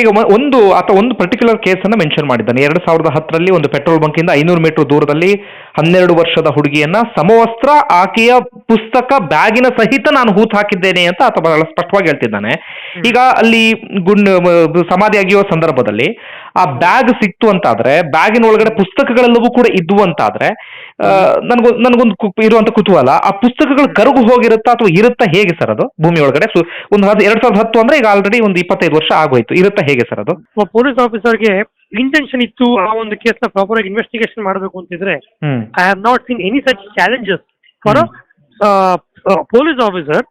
ಈಗ ಒಂದು ಆತ ಒಂದು ಪರ್ಟಿಕ್ಯುಲರ್ ಕೇಸನ್ನು ಮೆನ್ಷನ್ ಮಾಡಿದ್ದಾನೆ. ಎರಡು ಸಾವಿರದ ಹತ್ತರಲ್ಲಿ ಒಂದು ಪೆಟ್ರೋಲ್ ಬಂಕಿಂದ ಐನೂರು ಮೀಟರ್ ದೂರದಲ್ಲಿ ಹನ್ನೆರಡು ವರ್ಷದ ಹುಡುಗಿಯನ್ನ ಸಮವಸ್ತ್ರ ಆಕೆಯ ಪುಸ್ತಕ ಬ್ಯಾಗಿನ ಸಹಿತ ನಾನು ಹೂತ್ ಹಾಕಿದ್ದೇನೆ ಅಂತ ಆತ ಬಹಳ ಸ್ಪಷ್ಟವಾಗಿ ಹೇಳ್ತಿದ್ದಾನೆ. ಈಗ ಅಲ್ಲಿ ಗುಂಡ್ ಸಮಾಧಿ ಆಗಿಯೋ ಸಂದರ್ಭದಲ್ಲಿ ಆ ಬ್ಯಾಗ್ ಸಿಕ್ತು ಅಂತಾದ್ರೆ ಬ್ಯಾಗಿನ ಒಳಗಡೆ ಪುಸ್ತಕಗಳೆಲ್ಲವೂ ಕೂಡ ಇದ್ವು ಅಂತಾದ್ರೆ ನನಗೊಂದು ನನ್ಗೊ ನನಗೊಂದು ಇರುವಂತ ಕುತೂಹಲ ಆ ಪುಸ್ತಕಗಳು ಕರಗು ಹೋಗಿರುತ್ತಾ ಅಥವಾ ಇರುತ್ತಾ ಹೇಗೆ ಸರ್ ಅದು? ಭೂಮಿ ಒಳಗಡೆ ಒಂದು ಎರಡ್ ಸಾವಿರದ ಹತ್ತು ಅಂದ್ರೆ ಈಗ ಆಲ್ರೆಡಿ ಒಂದು ಇಪ್ಪತ್ತೈದು ವರ್ಷ ಆಗೋಯ್ತು ಇರುತ್ತಾ ಹೇಗೆ ಸರ್ ಅದು? ಪೊಲೀಸ್ ಆಫೀಸರ್ಗೆ ಇಂಟೆನ್ಷನ್ ಇತ್ತು ಆ ಒಂದು ಕೇಸ್ನ ಪ್ರಾಪರ್ ಆಗಿ ಇನ್ವೆಸ್ಟಿಗೇಷನ್ ಮಾಡಬೇಕು ಅಂತಿದ್ರೆ I have not seen any such challenges for police officer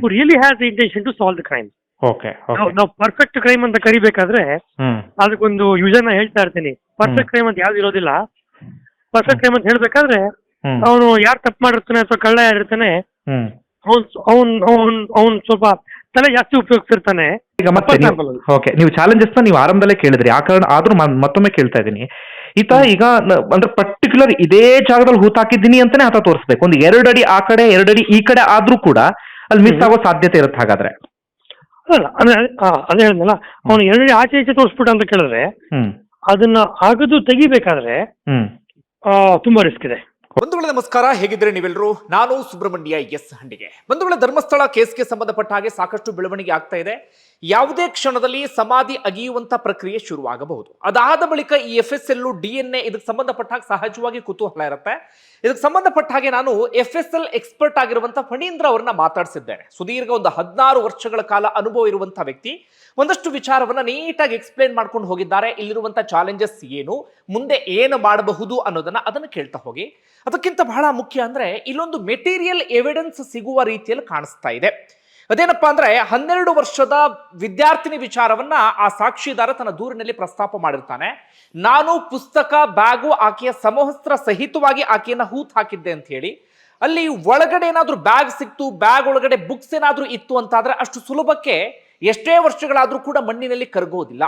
who really has the intention to solve the crime ನಾವು ಪರ್ಫೆಕ್ಟ್ ಕ್ರೈಮ್ ಅಂತ ಕರಿಬೇಕಾದ್ರೆ ಅದಕ್ಕೊಂದು ಅದಕ್ಕೊಂದು ನ ಹೇಳ್ತಾ ಇರ್ತೀನಿ. ಪರ್ಫೆಕ್ಟ್ ಕ್ರೈಮ್ ಅಂತ ಯಾವ್ದು ಇರೋದಿಲ್ಲ. ಪರ್ಫೆಕ್ಟ್ ಕ್ರೈಮ್ ಅಂತ ಹೇಳ್ಬೇಕಾದ್ರೆ ಅವನು ಯಾರು ತಪ್ಪು ಮಾಡಿರ್ತಾನೆ ಅಥವಾ ಕಳ್ಳ ಯಾರಿರ್ತಾನೆ ಅವನ್ ಅವನ್ ಅವನ್ ಅವನ್ ಸ್ವಲ್ಪ ತಲೆ ಜಾಸ್ತಿ ಉಪಯೋಗಿಸಿರ್ತಾನೆ ಈಗ ಮತ್ತೆ ಓಕೆ ನೀವು ಚಾಲೆಂಜಸ್ ನೀವು ಆರಂಭದಲ್ಲೇ ಕೇಳಿದ್ರಿ. ಆ ಕಾರಣ ಆದ್ರೂ ಮತ್ತೊಮ್ಮೆ ಕೇಳ್ತಾ ಇದ್ದೀನಿ. ಈತ ಈಗ ಅಂದ್ರೆ ಪರ್ಟಿಕ್ಯುಲರ್ ಇದೇ ಜಾಗದಲ್ಲಿ ಹೂತಾಕಿದ್ದೀನಿ ಅಂತಾನೆ ಆತ ತೋರಿಸ್ಬೇಕು. ಒಂದು ಎರಡು ಅಡಿ ಆ ಕಡೆ ಎರಡು ಅಡಿ ಈ ಕಡೆ ಆದ್ರೂ ಕೂಡ ಅಲ್ಲಿ ಮಿಸ್ ಆಗೋ ಸಾಧ್ಯತೆ ಇರುತ್ತೆ ಹಾಗಾದ್ರೆ. ಅಲ್ಲ ಅದೇ ಹೇಳಿದ್ನಲ್ಲ ಅವನು ಎರಡು ಆಚೆ ಈಚೆ ತೋರಿಸ್ಬಿಟ್ಟ ಅಂತ ಕೇಳಿದ್ರೆ ಅದನ್ನ ಆಗದು ತೆಗಿಬೇಕಾದ್ರೆ ಆ, ತುಂಬಾ ರಿಸ್ಕ್ ಇದೆ. ಬಂಧುಗಳ ನಮಸ್ಕಾರ ಹೇಗಿದ್ರೆ ನೀವೆಲ್ಲರೂ? ನಾನು ಸುಬ್ರಹ್ಮಣ್ಯ ಎಸ್ ಹಂಡಿಗೆ. ಬಂಧುಗಳ ಧರ್ಮಸ್ಥಳ ಕೇಸ್ಗೆ ಸಂಬಂಧಪಟ್ಟ ಹಾಗೆ ಸಾಕಷ್ಟು ಬೆಳವಣಿಗೆ ಆಗ್ತಾ ಇದೆ. ಯಾವುದೇ ಕ್ಷಣದಲ್ಲಿ ಸಮಾಧಿ ಅಗಿಯುವಂತ ಪ್ರಕ್ರಿಯೆ ಶುರುವಾಗಬಹುದು. ಅದಾದ ಬಳಿಕ ಈ F S L D N A ಇದಕ್ಕೆ ಸಂಬಂಧಪಟ್ಟ ಹಾಗೆ ಸಹಜವಾಗಿ ಕುತೂಹಲ ಇರುತ್ತೆ. ಇದಕ್ಕೆ ಸಂಬಂಧಪಟ್ಟ ಹಾಗೆ ನಾನು ಎಫ್ ಎಸ್ ಎಲ್ ಎಕ್ಸ್ಪರ್ಟ್ ಆಗಿರುವಂತಹ ಫಣೀಂದ್ರ ಅವರನ್ನ ಮಾತಾಡಿಸಿದ್ದೇನೆ. ಸುದೀರ್ಘ ಒಂದು ಹದಿನಾರು ವರ್ಷಗಳ ಕಾಲ ಅನುಭವ ಇರುವಂತಹ ವ್ಯಕ್ತಿ. ಒಂದಷ್ಟು ವಿಚಾರವನ್ನ ನೀಟಾಗಿ ಎಕ್ಸ್ಪ್ಲೇನ್ ಮಾಡ್ಕೊಂಡು ಹೋಗಿದ್ದಾರೆ. ಇಲ್ಲಿರುವಂತಹ ಚಾಲೆಂಜಸ್ ಏನು, ಮುಂದೆ ಏನು ಮಾಡಬಹುದು ಅನ್ನೋದನ್ನ ಅದನ್ನು ಕೇಳ್ತಾ ಹೋಗಿ. ಅದಕ್ಕಿಂತ ಬಹಳ ಮುಖ್ಯ ಅಂದ್ರೆ ಇಲ್ಲೊಂದು ಮೆಟೀರಿಯಲ್ ಎವಿಡೆನ್ಸ್ ಸಿಗುವ ರೀತಿಯಲ್ಲಿ ಕಾಣಿಸ್ತಾ ಇದೆ. ಅದೇನಪ್ಪಾ ಅಂದ್ರೆ ಹನ್ನೆರಡು ವರ್ಷದ ವಿದ್ಯಾರ್ಥಿನಿ ವಿಚಾರವನ್ನ ಆ ಸಾಕ್ಷಿದಾರ ತನ್ನ ದೂರಿನಲ್ಲಿ ಪ್ರಸ್ತಾಪ ಮಾಡಿರ್ತಾನೆ. ನಾನು ಪುಸ್ತಕ, ಬ್ಯಾಗು ಆಕೆಯ ಸಮವಸ್ತ್ರ ಸಹಿತವಾಗಿ ಆಕೆಯನ್ನ ಹೂತ್ ಹಾಕಿದ್ದೆ ಅಂತ ಹೇಳಿ, ಅಲ್ಲಿ ಒಳಗಡೆ ಏನಾದರೂ ಬ್ಯಾಗ್ ಸಿಕ್ತು, ಬ್ಯಾಗ್ ಒಳಗಡೆ ಬುಕ್ಸ್ ಏನಾದರೂ ಇತ್ತು ಅಂತಾದ್ರೆ ಅಷ್ಟು ಸುಲಭಕ್ಕೆ ಎಷ್ಟೇ ವರ್ಷಗಳಾದ್ರೂ ಕೂಡ ಮಣ್ಣಿನಲ್ಲಿ ಕರಗೋದಿಲ್ಲ.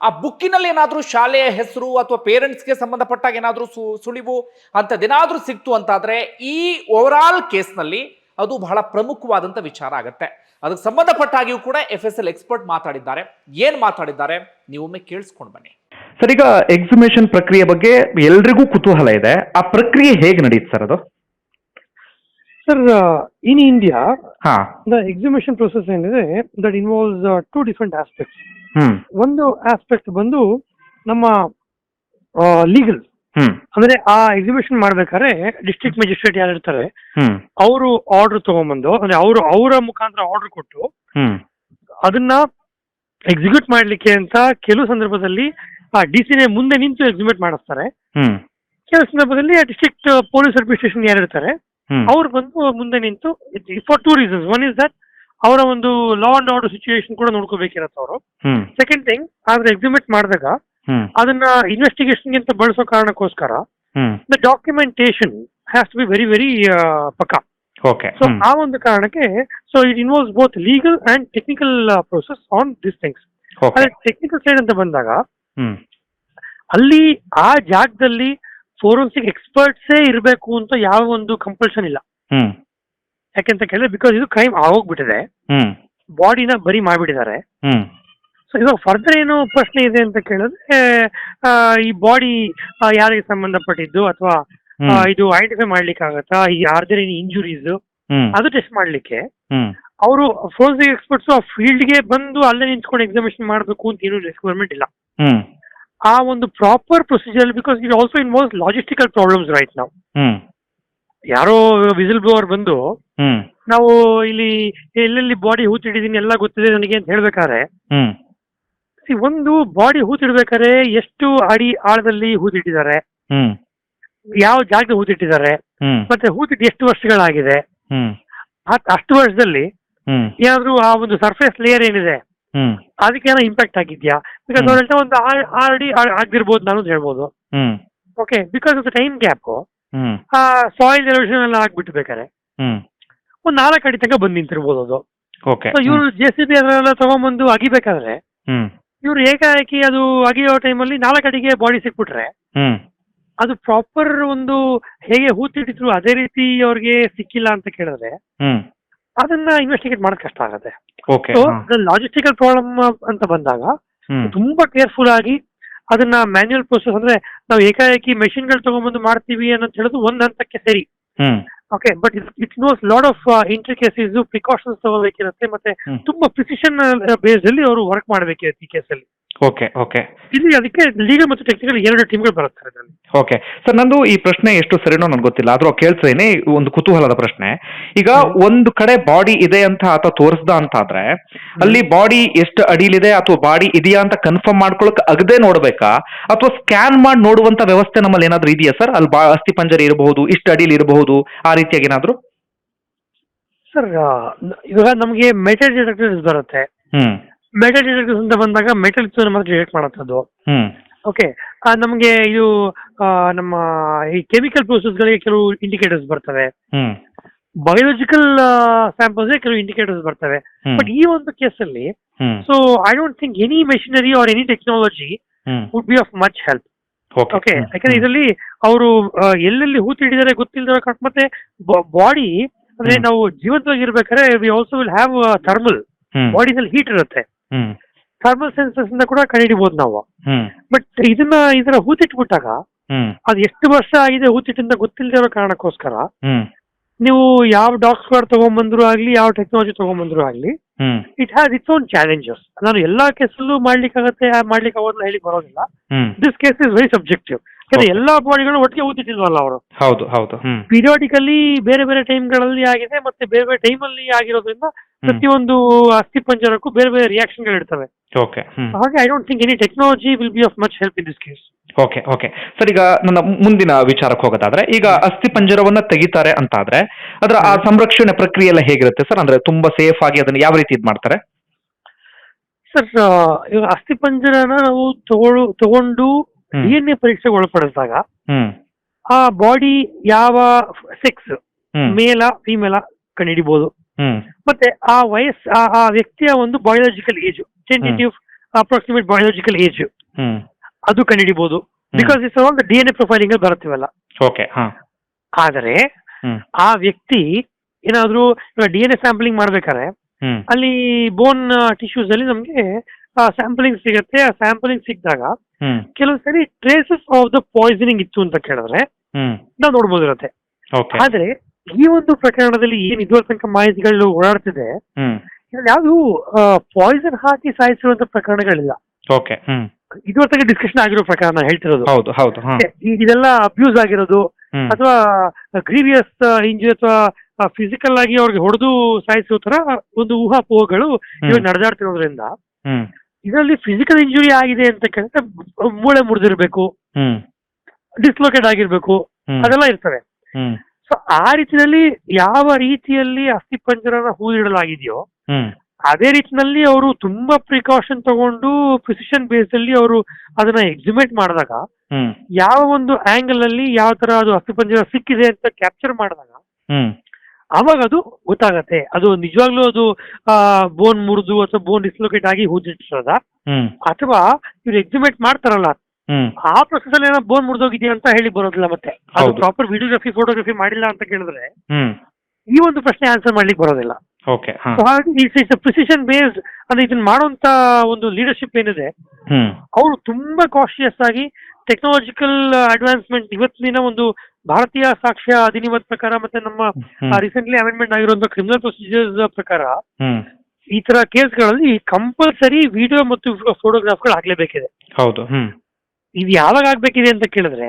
ಆ ಬುಕ್ಕಿನಲ್ಲಿ ಏನಾದರೂ ಶಾಲೆಯ ಹೆಸರು ಅಥವಾ ಪೇರೆಂಟ್ಸ್ಗೆ ಸಂಬಂಧಪಟ್ಟಾಗ ಏನಾದರೂ ಸು, ಸುಳಿವು ಅಂಥದ್ದೇನಾದರೂ ಸಿಕ್ತು ಅಂತಾದರೆ ಈ ಓವರ್ ಆಲ್ ಕೇಸ್ನಲ್ಲಿ ಅದು ಬಹಳ ಪ್ರಮುಖವಾದಂಥ ವಿಚಾರ ಆಗುತ್ತೆ. ಅದಕ್ಕೆ ಸಂಬಂಧಪಟ್ಟಾಗಿಯೂ ಕೂಡ ಎಫ್ ಎಸ್ ಎಲ್ ಎಕ್ಸ್ಪರ್ಟ್ ಮಾತಾಡಿದ್ದಾರೆ. ಏನು ಮಾತಾಡಿದ್ದಾರೆ? ನೀವೊಮ್ಮೆ ಕೇಳಿಸ್ಕೊಂಡು ಬನ್ನಿ. ಸರ್ ಈಗ ಎಕ್ಸಿಬಿಷನ್ ಪ್ರಕ್ರಿಯೆ ಬಗ್ಗೆ ಎಲ್ರಿಗೂ ಕುತೂಹಲ ಇದೆ. ಆ ಪ್ರಕ್ರಿಯೆ ಹೇಗೆ ನಡೆಯುತ್ತೆ ಸರ್ ಅದು? ಸರ್ ಇನ್ ಇಂಡಿಯಾ ಹಾ. ದ ಎಕ್ಸಿಬಿಷನ್ ಪ್ರೊಸೆಸ್ ಏನಿದೆ that involves two different aspects hmm. ಒಂದು ಆಸ್ಪೆಕ್ಟ್ ಬಂದು ನಮ್ಮ ಲೀಗಲ್ ಅಂದ್ರೆ ಆ ಎಕ್ಸಿಬಿಷನ್ ಮಾಡ್ಬೇಕಾದ್ರೆ ಡಿಸ್ಟ್ರಿಕ್ಟ್ ಮ್ಯಾಜಿಸ್ಟ್ರೇಟ್ ಯಾರು ಇರ್ತಾರೆ ಅವರು ಆರ್ಡರ್ ತಗೊಂಬಂದು ಅಂದ್ರೆ ಅವರು ಅವರ ಮುಖಾಂತರ ಆರ್ಡರ್ ಕೊಟ್ಟು ಅದನ್ನ ಎಕ್ಸಿಕ್ಯೂಟ್ ಮಾಡ್ಲಿಕ್ಕೆ ಅಂತ ಕೆಲವು ಸಂದರ್ಭದಲ್ಲಿ ಆ ಡಿ ಸಿ ಮುಂದೆ ನಿಂತು ಎಕ್ಸಿಕ್ಯೂಟ್ ಮಾಡಿಸ್ತಾರೆ. ಕೆಲವು ಸಂದರ್ಭದಲ್ಲಿ ಡಿಸ್ಟ್ರಿಕ್ಟ್ ಪೊಲೀಸ್ ಅಡ್ಮಿನಿಸ್ಟ್ರೇಷನ್ ಯಾರು ಇರ್ತಾರೆ ಅವ್ರು ಬಂದು ಮುಂದೆ ನಿಂತು for two reasons one is that ಅವರ ಒಂದು ಲಾ ಅಂಡ್ ಆರ್ಡರ್ ಸಿಚುಯೇಷನ್ ಕೂಡ ನೋಡ್ಕೋಬೇಕಿರತ್ತೆ ಅವರು. ಸೆಕೆಂಡ್ ಥಿಂಗ್ ಆದ್ರೆ ಎಕ್ಸಿಕ್ಯೂಟ್ ಮಾಡಿದಾಗ ಅದನ್ನ ಇನ್ವೆಸ್ಟಿಗೇಷನ್ ಅಂತ ಬಳಸೋ ಕಾರಣಕ್ಕೋಸ್ಕರ the documentation has to be very very ಪಕ್ಕಾ. ಓಕೆ ಸೊ ಆ ಒಂದು ಕಾರಣಕ್ಕೆ so it involves both legal and technical process on this things ಅದೇ ಟೆಕ್ನಿಕಲ್ ಸೈಡ್ ಅಂತ ಬಂದಾಗ ಅಲ್ಲಿ ಆ ಜಾಗದಲ್ಲಿ ಫೋರೆನ್ಸಿಕ್ ಎಕ್ಸ್ಪರ್ಟ್ಸೇ ಇರಬೇಕು ಅಂತ ಯಾವ ಒಂದು ಕಂಪಲ್ಷನ್ ಇಲ್ಲ. ಯಾಕೆಂತ ಕೇಳಿದ್ರೆ ಬಿಕಾಸ್ ಇದು ಕ್ರೈಮ್ ಆಗೋಗ್ಬಿಟ್ಟಿದೆ. ಬಾಡಿನ ಬರಿ ಮಾಡಿಬಿಟ್ಟಿದ್ದಾರೆ. ಸೊ ಇವಾಗ ಫರ್ದರ್ ಏನು ಪ್ರಶ್ನೆ ಇದೆ ಅಂತ ಕೇಳಿದ್ರೆ ಈ ಬಾಡಿ ಯಾರಿಗೆ ಸಂಬಂಧಪಟ್ಟಿದ್ದು ಅಥವಾ ಇದು ಐಡೆಂಟಿಫೈ ಮಾಡ್ಲಿಕ್ಕೆ ಆಗತ್ತಾ ಈ ಆರ್ದರ್ ಏನು ಇಂಜುರೀಸ್ ಅದು ಟೆಸ್ಟ್ ಮಾಡ್ಲಿಕ್ಕೆ ಅವರು ಫೋರೆನ್ಸಿಕ್ ಎಕ್ಸ್ಪರ್ಟ್ಸ್ ಆ ಫೀಲ್ಡ್ಗೆ ಬಂದು ಅಲ್ಲೇ ನಿಂತ್ಕೊಂಡು ಎಕ್ಸಾಮಿನೇಷನ್ ಮಾಡಬೇಕು ಅಂತ ಏನು ರಿಕ್ವೈರ್ಮೆಂಟ್ ಇಲ್ಲ. ಆ ಒಂದು proper procedure because it also involves logistical problems right ನಾವು ಯಾರೋ ವಿಸಿಲ್ ಬ್ಲೋವರ್ ಬಂದು ನಾವು ಇಲ್ಲಿ ಎಲ್ಲೆಲ್ಲಿ ಬಾಡಿ ಹೂತಿಡಿದೀನಿ ಎಲ್ಲ ಗೊತ್ತಿದೆ ನನಗೆ ಅಂತ ಹೇಳ್ಬೇಕಾದ್ರೆ ಒಂದು ಬಾಡಿ ಹೂತಿಡ್ಬೇಕಾದ್ರೆ ಎಷ್ಟು ಅಡಿ ಆಳದಲ್ಲಿ ಹೂತಿಟ್ಟಿದ್ದಾರೆ? ಹ್ಮ್. ಯಾವ ಜಾಗದಲ್ಲಿ ಹೂತಿಟ್ಟಿದ್ದಾರೆ? ಹ್ಮ್. ಮತ್ತೆ ಹೂತಿಟ್ಟು ಎಷ್ಟು ವರ್ಷಗಳಾಗಿದೆ? ಹ್ಮ್. ಅತ್- ಅಷ್ಟು ವರ್ಷದಲ್ಲಿ ಏನಾದ್ರು ಏನಾದ್ರೂ ಆ ಒಂದು ಸರ್ಫೇಸ್ ಲೇಯರ್ ಏನಿದೆ? ಹ್ಮ್. ಅದಕ್ಕೆ ಏನೋ ಇಂಪ್ಯಾಕ್ಟ್ ಆಗಿದ್ಯಾ? Because hmm. ಅವ್ರು ಹೇಳ್ತಾ ಒಂದು ಆರ್- ಆರು ಅಡಿ ಆಗಿರ್ಬೋದು ನಾನು ಅಂತ ಹೇಳ್ಬೋದು. ಹ್ಮ್. Okay because of time gap hmm. ಆ ಸಾಯಿಲ್ ಎರೋಷನ್ ಎಲ್ಲ ಆಗ್ಬಿಟ್ಟು ಹ್ಮ್. ಒಂದ್ ನಾಲ್ಕು ಅಡಿ ತನಕ ಬಂದು ನಿಂತಿರ್ಬೋದು ಅದು. ಓಕೆ ಸೊ ಇವ್ರು ಜೆ ಸಿ ಬಿ ಅದನ್ನೆಲ್ಲ ತಗೊಂಬಂದು ಅಗಿಬೇಕಾದ್ರೆ ಹ್ಮ್. ಇವ್ರು ಏಕಾಏಕಿ ಅದು ಅಗಿಯೋ ಟೈಮಲ್ಲಿ ನಾಲ್ಕು ಅಡಿಗೆ ಬಾಡಿ ಸಿಕ್ಬಿಟ್ರೆ ಹ್ಮ್. ಅದು ಪ್ರಾಪರ್ ಒಂದು ಹೇಗೆ ಹೂತಿಟ್ಟಿದ್ರು ಅದೇ ರೀತಿ ಅವ್ರಿಗೆ ಸಿಕ್ಕಿಲ್ಲ ಅಂತ ಕೇಳಿದ್ರೆ ಹ್ಮ್. ಅದನ್ನ ಇನ್ವೆಸ್ಟಿಗೇಟ್ ಮಾಡೋದ್ ಕಷ್ಟ ಆಗುತ್ತೆ. ಓಕೆ ಸೊ ಲಾಜಿಸ್ಟಿಕಲ್ ಪ್ರಾಬ್ಲಮ್ ಅಂತ ಬಂದಾಗ ತುಂಬಾ ಕೇರ್ಫುಲ್ ಆಗಿ ಅದನ್ನ ಮ್ಯಾನ್ಯಲ್ ಪ್ರೋಸೆಸ್ ಅಂದ್ರೆ ನಾವು ಏಕಾಏಕಿ ಮೆಷಿನ್ಗಳು ತಗೊಂಡ್ಬಂದು ಮಾಡ್ತೀವಿ ಅನ್ನೋದು ಹೇಳೋದು ಒಂದ್ ಹಂತಕ್ಕೆ ಸರಿ. Okay but it knows lot of intricacies precautions ತಗೋಬೇಕಿರುತ್ತೆ ಮತ್ತೆ ತುಂಬಾ ಪ್ರಿಸಿಷನ್ ಬೇಸ್ ಅಲ್ಲಿ ಅವರು ವರ್ಕ್ ಮಾಡಬೇಕಿರುತ್ತೆ ಈ ಕೇಸಲ್ಲಿ ಓಕೆ ಓಕೆ ಇಲ್ಲಿ ಅದಕ್ಕೆ ಲೀಗಲ್ ಮತ್ತು ಟೆಕ್ನಿಕಲ್ ಎರಡು ಟೀಮ್ಗಳು ಬರುತ್ತೆ ಅದರಲ್ಲಿ ಓಕೆ ಸರ್ ನಂದು ಈ ಪ್ರಶ್ನೆ ಎಷ್ಟು ಸರಿನೋ ನನ್ಗೆ ಗೊತ್ತಿಲ್ಲ. ಆದ್ರೂ ಕೇಳ್ತೇನೆ ಒಂದು ಕುತೂಹಲದ ಪ್ರಶ್ನೆ. ಈಗ ಒಂದು ಕಡೆ ಬಾಡಿ ಇದೆ ಅಂತ ಆತ ತೋರಿಸ್ದ ಅಂತ ಆದ್ರೆ ಅಲ್ಲಿ ಬಾಡಿ ಎಷ್ಟು ಅಡಿಲಿದೆ ಅಥವಾ ಬಾಡಿ ಇದೆಯಾ ಅಂತ ಕನ್ಫರ್ಮ್ ಮಾಡ್ಕೊಳಕ್ ಅಗದೆ ನೋಡ್ಬೇಕಾ? ಅಥವಾ ಸ್ಕ್ಯಾನ್ ಮಾಡಿ ನೋಡುವಂತ ವ್ಯವಸ್ಥೆ ನಮ್ಮಲ್ಲಿ ಏನಾದ್ರೂ ಇದೆಯಾ ಸರ್ ಅಲ್ಲಿ ಬಾ ಅಸ್ಥಿ ಪಂಜರ ಇರಬಹುದು ಇಷ್ಟು ಅಡಿಲಿ ಇರಬಹುದು ಆ ರೀತಿಯಾಗಿ ಏನಾದ್ರು? ಸರ್ ಇವಾಗ ನಮಗೆ ಮೆಟಲ್ ಡಿಟೆಕ್ಟರ್ಸ್ ಬರುತ್ತೆ. ಹ್ಮ್. ಮೆಟಲ್ ಡಿಟೆಕ್ಟರ್ಸ್ ಅಂತ ಬಂದಾಗ ಮೆಟಲ್ ಮಾತ್ರ ಡಿಟೆಕ್ಟ್ ಮಾಡುವಂಥದ್ದು ಹ್ಮ್. ಓಕೆ ನಮಗೆ ಇದು ಆ, ನಮ್ಮ ಈ ಕೆಮಿಕಲ್ ಗಳಿಗೆ ಕೆಲವು ಇಂಡಿಕೇಟರ್ಸ್ ಬರ್ತವೆ. ಬಯೋಲಾಜಿಕಲ್ ಬಯೋಲಜಿಕಲ್ ಸ್ಯಾಂಪಲ್ಸ್ ಕೆಲವು ಇಂಡಿಕೇಟರ್ಸ್ ಬರ್ತವೆ. ಹ್ಮ್. ಬಟ್ ಈ ಒಂದು ಕೇಸಲ್ಲಿ ಅಲ್ಲಿ so I don't think any machinery or any technology hmm. Would be of much help okay ಯಾಕಂದ್ರೆ ಇದರಲ್ಲಿ ಅವರು ಎಲ್ಲೆಲ್ಲಿ ಹೂತು ಹಿಡಿದಾರೆ ಗೊತ್ತಿಲ್ಲದ ಮತ್ತೆ ಬಾಡಿ ಅಂದ್ರೆ ಹ್ಮ್. ನಾವು ಜೀವಂತವಾಗಿರ್ಬೇಕಾದ್ರೆ we also will have thermal body ಬಾಡಿನಲ್ಲಿ heat ಇರುತ್ತೆ. ಥರ್ಮಲ್ ಸೆನ್ಸಸ್ ಇಂದ ಕೂಡ ಕಂಡುಹಿಡಿಬಹುದು ನಾವು. ಬಟ್ ಇದನ್ನ ಇದರ ಹೂತಿಟ್ಬಿಟ್ಟಾಗ ಅದು ಎಷ್ಟು ವರ್ಷ ಆಗಿದೆ ಹೂತಿಟ್ಟಿಂದ ಗೊತ್ತಿಲ್ಲದೆ ಇರೋ ಕಾರಣಕ್ಕೋಸ್ಕರ ನೀವು ಯಾವ ಡಾಕ್ಸ್ ಕಾರ್ಡ್ ತಗೊಂಬಂದ್ರು ಆಗ್ಲಿ ಯಾವ ಟೆಕ್ನಾಲಜಿ ತಗೊಂಬಂದ್ರು ಆಗ್ಲಿ it has its own challenges ನಾನು ಎಲ್ಲಾ ಕೇಸಲ್ಲೂ ಮಾಡ್ಲಿಕ್ಕಾಗತ್ತೆ ಮಾಡ್ಲಿಕ್ಕೆ ಆಗೋದಿಲ್ಲ ಹೇಳಿ ಬರೋದಿಲ್ಲ. This case is very subjective ಯಾಕಂದ್ರೆ ಎಲ್ಲಾ ಬಾಡಿಗಳು ಒಟ್ಟಿಗೆ ಊದಿಟ್ಟಿಲ್ವಲ್ಲ ಅವರು. ಹೌದು ಹೌದು. ಹ್ಮ್. ಪೀರಿಯಾಡಿಕಲಿ ಬೇರೆ ಬೇರೆ ಟೈಮ್ಗಳಲ್ಲಿ ಆಗಿದೆ ಮತ್ತೆ ಬೇರೆ ಬೇರೆ ಟೈಮಲ್ಲಿ ಆಗಿರೋದ್ರಿಂದ ಪ್ರತಿಯೊಂದು ಅಸ್ಥಿ ಪಂಜರಕ್ಕೂ ಬೇರೆ ಬೇರೆ ರಿಯಾಕ್ಷನ್ಗಳು ಇರ್ತವೆ. ಓಕೆ ಹಾಗೆ I don't think any technology will be of much help in this case okay okay sir ಈಗ ನನ್ನ ಮುಂದಿನ ವಿಚಾರಕ್ಕೆ ಹೋಗೋದಾದ್ರೆ ಈಗ ಅಸ್ಥಿ ಪಂಜರವನ್ನ ತೆಗಿತಾರೆ ಅಂತ ಆದ್ರೆ ಅದರ ಆ ಸಂರಕ್ಷಣೆ ಪ್ರಕ್ರಿಯೆ ಎಲ್ಲ ಹೇಗಿರುತ್ತೆ? ಸರ್ ಅಂದ್ರೆ ತುಂಬಾ ಸೇಫ್ ಆಗಿ ಅದನ್ನ ಯಾವ ರೀತಿ ಇದ್ ಮಾಡ್ತಾರೆ? ಸರ್ ಇವಾಗ ಅಸ್ಥಿ ಪಂಜರನ ನಾವು ತಗೊಳ್ಳೋ ತಗೊಂಡು. ಡಿ ಎನ್ ಎ ಪರೀಕ್ಷೆಗೆ ಒಳಪಡಿಸಿದಾಗ ಆ ಬಾಡಿ ಯಾವ ಸೆಕ್ಸ್ ಮೇಲ ಫಿಮೇಲ ಕಂಡುಹಿಡಿಬಹುದು ಮತ್ತೆ ಆ ವಯಸ್ ಆ ವ್ಯಕ್ತಿಯ ಒಂದು biological age tentative approximate biological age ಅದು ಕಂಡುಹಿಡಿಬಹುದು because it's all D N A profiling ಬರುತ್ತಿವಲ್ಲ. Okay ಆದರೆ ಆ ವ್ಯಕ್ತಿ ಏನಾದ್ರೂ ಡಿ ಎನ್ ಎ ಸ್ಯಾಂಪಲಿಂಗ್ ಮಾಡ್ಬೇಕಾದ್ರೆ ಅಲ್ಲಿ ಬೋನ್ ಟಿಶ್ಯೂಸ್ ಅಲ್ಲಿ ನಮಗೆ ಸ್ಯಾಂಪಲಿಂಗ್ ಸಿಗುತ್ತೆ ಆ ಸ್ಯಾಂಪಲಿಂಗ್ ಸಿಕ್ಕಿದಾಗ ಕೆಲವು ಸರಿ ಟ್ರೇಸಸ್ ಆಫ್ ದ ಪಾಯ್ಸನಿಂಗ್ ಇತ್ತು ಅಂತ ಕೇಳಿದ್ರೆ ನಾವು ನೋಡ್ಬೋದಿರುತ್ತೆ. ಆದ್ರೆ ಈ ಒಂದು ಪ್ರಕರಣದಲ್ಲಿ ಏನ್ ಇದುವರ ತನಕ ಮಾಹಿತಿಗಳು ಓಡಾಡ್ತಿದೆ. ಯಾವ್ದು ಪಾಯ್ಸನ್ ಹಾಕಿ ಸಾಯಿಸಿರುವಂತ ಪ್ರಕರಣಗಳಿಲ್ಲ. ಓಕೆ ಇದುವರ ತನಕ ಡಿಸ್ಕಷನ್ ಆಗಿರೋ ಪ್ರಕಾರ ನಾನು ಹೇಳ್ತಿರೋದು. ಹೌದು ಹೌದು ಇದೆಲ್ಲ ಅಬ್ಯೂಸ್ ಆಗಿರೋದು ಅಥವಾ ಗ್ರೀವಿಯಸ್ ಇಂಜುರಿ ಅಥವಾ ಫಿಸಿಕಲ್ ಆಗಿ ಅವ್ರಿಗೆ ಹೊಡೆದು ಸಾಯಿಸೋ ತರ ಒಂದು ಊಹಾಪೋಹಗಳು ಇವಾಗ ನಡೆದಾಡ್ತಿರೋದ್ರಿಂದ ಇದರಲ್ಲಿ ಫಿಸಿಕಲ್ ಇಂಜುರಿ ಆಗಿದೆ ಅಂತ ಕೇಳಿದ್ರೆ ಮೂಳೆ ಮುರಿದಿರ್ಬೇಕು ಡಿಸ್ಲೋಕೇಟ್ ಆಗಿರ್ಬೇಕು ಅದೆಲ್ಲ ಇರ್ತವೆ ಸೊ ಆ ರೀತಿಯಲ್ಲಿ ಯಾವ ರೀತಿಯಲ್ಲಿ ಅಸ್ಥಿಪಂಜರನ ಹೂದಿಡಲಾಗಿದೆಯೋ ಅದೇ ರೀತಿಯಲ್ಲಿ ಅವರು ತುಂಬಾ ಪ್ರಿಕಾಷನ್ ತಗೊಂಡು ಪ್ರಿಸಿಷನ್ ಬೇಸ್ ಅಲ್ಲಿ ಅವರು ಅದನ್ನ ಎಕ್ಸಿಮೇಟ್ ಮಾಡಿದಾಗ ಯಾವ ಒಂದು ಆಂಗಲ್ ಅಲ್ಲಿ ಯಾವ ತರ ಅದು ಅಸ್ಥಿಪಂಜರ ಸಿಕ್ಕಿದೆ ಅಂತ ಕ್ಯಾಪ್ಚರ್ ಮಾಡಿದಾಗ ಅವಾಗ ಅದು ಗೊತ್ತಾಗತ್ತೆ. ಅದು ನಿಜವಾಗ್ಲೂ ಅದು ಬೋನ್ ಮುರಿದು ಅಥವಾ ಬೋನ್ ಡಿಸ್ಲೊಕೇಟ್ ಆಗಿ ಹೂದಿಟ್ಟಿರೋದ ಹ್ಮ್. ಅಥವಾ ಇವ್ರು ಎಕ್ಸಿಮೇಟ್ ಮಾಡ್ತಾರಲ್ಲ? ಆ ಪ್ರೊಸೆಸ್ ಅಲ್ಲಿ ಏನೋ ಬೋನ್ ಮುರಿದೋಗಿದೆಯಾ ಅಂತ ಹೇಳಿ ಬರೋದಿಲ್ಲ ಮತ್ತೆ. ಅದು ಪ್ರಾಪರ್ ವಿಡಿಯೋಗ್ರಫಿ ಫೋಟೋಗ್ರಫಿ ಮಾಡಿಲ್ಲ ಅಂತ ಕೇಳಿದ್ರೆ ಈ ಒಂದು ಪ್ರಶ್ನೆ ಆನ್ಸರ್ ಮಾಡ್ಲಿಕ್ಕೆ ಬರೋದಿಲ್ಲ. ಪ್ರಿಸಿಷನ್ ಬೇಸ್ಡ್ ಅಂದ್ರೆ ಇದನ್ನ ಮಾಡುವಂತ ಒಂದು ಲೀಡರ್ಶಿಪ್ ಏನಿದೆ ಅವರು ತುಂಬಾ ಕಾಶಿಯಸ್ ಆಗಿ ಟೆಕ್ನಾಲಜಿಕಲ್ ಅಡ್ವಾನ್ಸ್ಮೆಂಟ್ ಇವತ್ತಿನ ಒಂದು ಭಾರತೀಯ ಸಾಕ್ಷ್ಯ ಅಧಿನಿಯಮದ ಪ್ರಕಾರ ಮತ್ತೆ ನಮ್ಮ ರೀಸೆಂಟ್ಲಿ ಅಮೆಂಡ್ಮೆಂಟ್ ಆಗಿರುವಂತಹ ಕ್ರಿಮಿನಲ್ ಪ್ರೊಸೀಜರ್ಸ್ ಪ್ರಕಾರ ಈ ತರ ಕೇಸ್ಗಳಲ್ಲಿ ಕಂಪಲ್ಸರಿ ವಿಡಿಯೋ ಮತ್ತು ಫೋಟೋಗ್ರಾಫ್ಗಳು ಆಗ್ಲೇಬೇಕಿದೆ. ಹೌದು ಇದು ಯಾವಾಗ ಆಗ್ಬೇಕಿದೆ ಅಂತ ಕೇಳಿದ್ರೆ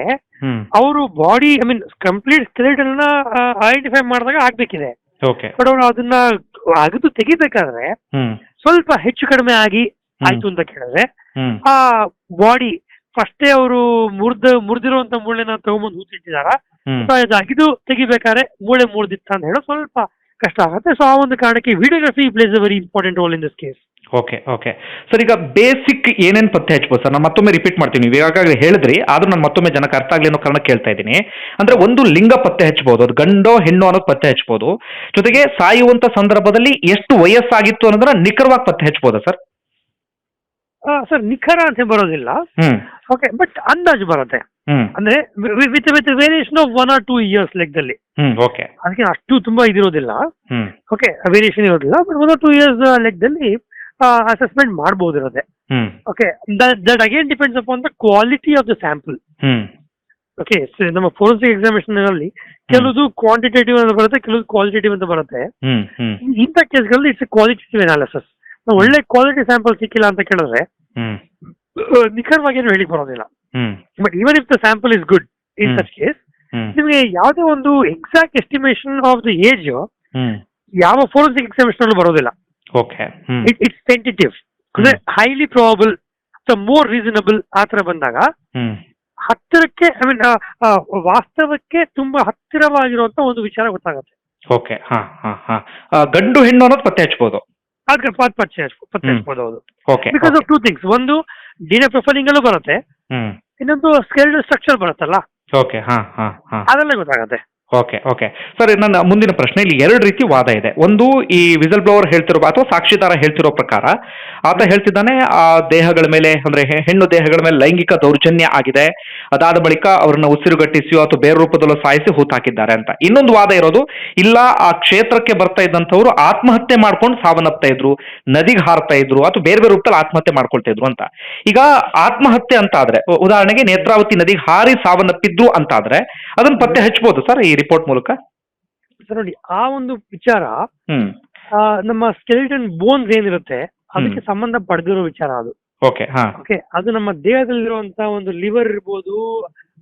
ಅವರು body I mean complete skeleton identify ಮಾಡಿದಾಗ ಆಗ್ಬೇಕಿದೆ. ಬಟ್ ಅವರು ಅದನ್ನ ಅಗದು ತೆಗಿಬೇಕಾದ್ರೆ ಸ್ವಲ್ಪ ಹೆಚ್ಚು ಕಡಿಮೆ ಆಗಿ ಆಯ್ತು ಅಂತ ಕೇಳಿದ್ರೆ ಆ ಬಾಡಿ ಫಸ್ಟೇ ಅವರು ಮುರ್ದ ಮುರಿದಿರುವಂತ ಮೂಳೆನ ತಗೊಂಬಂದು ಹೂತಿಟ್ಟಿದಾರ ಸೊ ಇದು ಅಗಿದು ತೆಗಿಬೇಕಾದ್ರೆ ಮೂಳೆ ಮುರಿದಿತ್ತ ಅಂತ ಹೇಳೋ ಸ್ವಲ್ಪ ಕಷ್ಟ ಆಗುತ್ತೆ. ಸೊ ಆ ಒಂದು ಕಾರಣಕ್ಕೆ videography plays a very important role in this case okay okay. Sir ಈಗ ಬೇಸಿಕ್ ಏನೇನ್ ಪತ್ತೆ ಹಚ್ಬೋದು? ಸರ್ ನಾನು ಮತ್ತೊಮ್ಮೆ ರಿಪೀಟ್ ಮಾಡ್ತೀನಿ. ನೀವು ಈಗಾಗಲೇ ಹೇಳಿದ್ರಿ ಆದ್ರೂ ನಾನು ಮತ್ತೊಮ್ಮೆ ಜನಕ್ಕೆ ಅರ್ಥ ಆಗ್ಲಿ ಅನ್ನೋ ಕಾರಣ ಕೇಳ್ತಾ ಇದ್ದೀನಿ. ಅಂದ್ರೆ ಒಂದು ಲಿಂಗ ಪತ್ತೆ ಹಚ್ಬೋದು ಅದು ಗಂಡೋ ಹೆಣ್ಣು ಅನ್ನೋದು ಪತ್ತೆ ಹಚ್ಬೋದು. ಜೊತೆಗೆ ಸಾಯುವಂತ ಸಂದರ್ಭದಲ್ಲಿ ಎಷ್ಟು ವಯಸ್ಸಾಗಿತ್ತು ಅನ್ನೋದನ್ನ ನಿಖರವಾಗಿ ಪತ್ತೆ ಹಚ್ಬೋದಾ ಸರ್? ಸರ್ ನಿಖರ ಅಂತ ಬರೋದಿಲ್ಲ. ಓಕೆ ಬಟ್ ಅಂದಾಜು ಬರುತ್ತೆ. ಅಂದ್ರೆ with with variation of one or two years ಲೆಕ್ಕದಲ್ಲಿ ಓಕೆ ಅದಕ್ಕೆ ಅಷ್ಟು ತುಂಬಾ ಇದಿರೋದಿಲ್ಲ. ಓಕೆ ವೇರಿಯೇಷನ್ ಇರೋದಿಲ್ಲ but one or two years ಲೆಕ್ಕದಲ್ಲಿ ಅಸೆಸ್ಮೆಂಟ್ ಮಾಡಬಹುದಿರುತ್ತೆ ಹ್ಮ್. Okay that again depends upon the quality of the sample okay ನಮ್ಮ ಫೋರೆನ್ಸಿಕ್ ಎಕ್ಸಾಮಿನೇಷನ್ ಅಲ್ಲಿ ಕೆಲವು ಕ್ವಾಂಟಿಟೇಟಿವ್ ಅಂತ ಬರುತ್ತೆ ಕೆಲವು ಕ್ವಾಲಿಟೇಟಿವ್ ಅಂತ ಬರುತ್ತೆ. ಇಂಥ ಕೇಸ್ಗಳಲ್ಲಿ ಇಟ್ಸ್ ಕ್ವಾಲಿಟೇಟಿವ್ ಅನಾಲಿಸಿಸ್ ಒಳ್ಳೆ ಕ್ವಾಲಿಟಿ ಸ್ಯಾಂಪಲ್ ಸಿಕ್ಕಿಲ್ಲ ಅಂತ ಕೇಳಿದ್ರೆ ನಿಖರವಾಗಿ ಏನು ಹೇಳಿ ಬರೋದಿಲ್ಲ. But even if the sample is good in. Such case ನಿಮಗೆ ಯಾವುದೇ ಒಂದು exact estimation of the age ಯಾವ ಫೋರೆನ್ಸಿಕ್ ಎಕ್ಸಾಮಿನೇಷನ್ ಅಲ್ಲೂ ಬರೋದಿಲ್ಲ. ಓಕೆ ಇಟ್ ಇಟ್ಸ್ ಟೆಂಟೇಟಿವ್ ಅಂದ್ರೆ ಹೈಲಿ ಪ್ರಾಬಲ್ ಮೋರ್ ರೀಸನಬಲ್ ಆತರ ತರ ಬಂದಾಗ ಹತ್ತಿರಕ್ಕೆ ಐ ಮೀನ್ ವಾಸ್ತವಕ್ಕೆ ತುಂಬಾ ಹತ್ತಿರವಾಗಿರುವಂತ ಒಂದು ವಿಚಾರ ಗೊತ್ತಾಗುತ್ತೆ. ಓಕೆ ಹಾ ಹಾ ಹಾ. ಗಂಡು ಹೆಣ್ಣು ಅನ್ನೋದು ಪತ್ತೆ ಹಚ್ಬೋದು. ಆದ್ರೆ ಪತ್ ಪರ್ಚೇಸ್ ಪರ್ಚೇಸ್ ಪತ್ತೆ ಹ್ಮ್. ಹೌದು okay because of two things ಒಂದು ಡಿನ ಪ್ರೊಫೈಲಿಂಗ್ ಅಲ್ಲೂ ಬರುತ್ತೆ. ಇನ್ನೊಂದು ಸ್ಕೇಲ್ಡ್ ಸ್ಟ್ರಕ್ಚರ್ ಬರುತ್ತಲ್ಲ? ಓಕೆ ಹಾ ಹಾ ಹಾ. ಅದರಲ್ಲೇ ಗೊತ್ತಾಗುತ್ತೆ. ಓಕೆ ಓಕೆ ಸರ್ ನನ್ನ ಮುಂದಿನ ಪ್ರಶ್ನೆ ಇಲ್ಲಿ ಎರಡು ರೀತಿ ವಾದ ಇದೆ. ಒಂದು ಈ ವಿಸಲ್ ಬ್ಲೋವರ್ ಹೇಳ್ತಿರೋ, ಅಥವಾ ಸಾಕ್ಷಿದಾರ ಹೇಳ್ತಿರೋ ಪ್ರಕಾರ, ಆತ ಹೇಳ್ತಿದ್ದಾನೆ, ಆ ದೇಹಗಳ ಮೇಲೆ, ಅಂದ್ರೆ ಹೆಣ್ಣು ದೇಹಗಳ ಮೇಲೆ ಲೈಂಗಿಕ ದೌರ್ಜನ್ಯ ಆಗಿದೆ. ಅದಾದ ಬಳಿಕ ಅವ್ರನ್ನ ಉಸಿರುಗಟ್ಟಿಸಿಯೋ ಅಥವಾ ಬೇರೆ ರೂಪದಲ್ಲೋ ಸಾಯಿಸಿ ಹೂತಾಕಿದ್ದಾರೆ ಅಂತ. ಇನ್ನೊಂದು ವಾದ ಇರೋದು, ಇಲ್ಲ, ಆ ಕ್ಷೇತ್ರಕ್ಕೆ ಬರ್ತಾ ಇದ್ದಂಥವ್ರು ಆತ್ಮಹತ್ಯೆ ಮಾಡ್ಕೊಂಡು ಸಾವನ್ನಪ್ತಾ ಇದ್ರು, ನದಿಗೆ ಹಾರ್ತಾ ಇದ್ರು, ಅಥವಾ ಬೇರೆ ಬೇರೆ ರೂಪದಲ್ಲಿ ಆತ್ಮಹತ್ಯೆ ಮಾಡ್ಕೊಳ್ತಾ ಇದ್ರು ಅಂತ. ಈಗ ಆತ್ಮಹತ್ಯೆ ಅಂತ ಆದ್ರೆ ಉದಾಹರಣೆಗೆ ನೇತ್ರಾವತಿ ನದಿಗೆ ಹಾರಿ ಸಾವನ್ನಪ್ಪಿದ್ರು ಅಂತ ಆದ್ರೆ ಅದನ್ನ ಪತ್ತೆ ಹಚ್ಚಬಹುದು ಸರ್, ಈ ರಿಪೋರ್ಟ್ ಮೂಲಕ? ಸರ್ ನೋಡಿ ಆ ಒಂದು ವಿಚಾರ ಹ್ಮ್. ಆ, ನಮ್ಮ ಸ್ಕೆಲಿಟನ್ ಬೋನ್ಸ್ ಏನಿರುತ್ತೆ ಅದಕ್ಕೆ ಸಂಬಂಧ ಪಡೆದಿರೋ ವಿಚಾರ ಅದು. ಓಕೆ ಹಾ. ಓಕೆ ಅದು ನಮ್ಮ ದೇಹದಲ್ಲಿರುವಂತ ಒಂದು ಲಿವರ್ ಇರ್ಬೋದು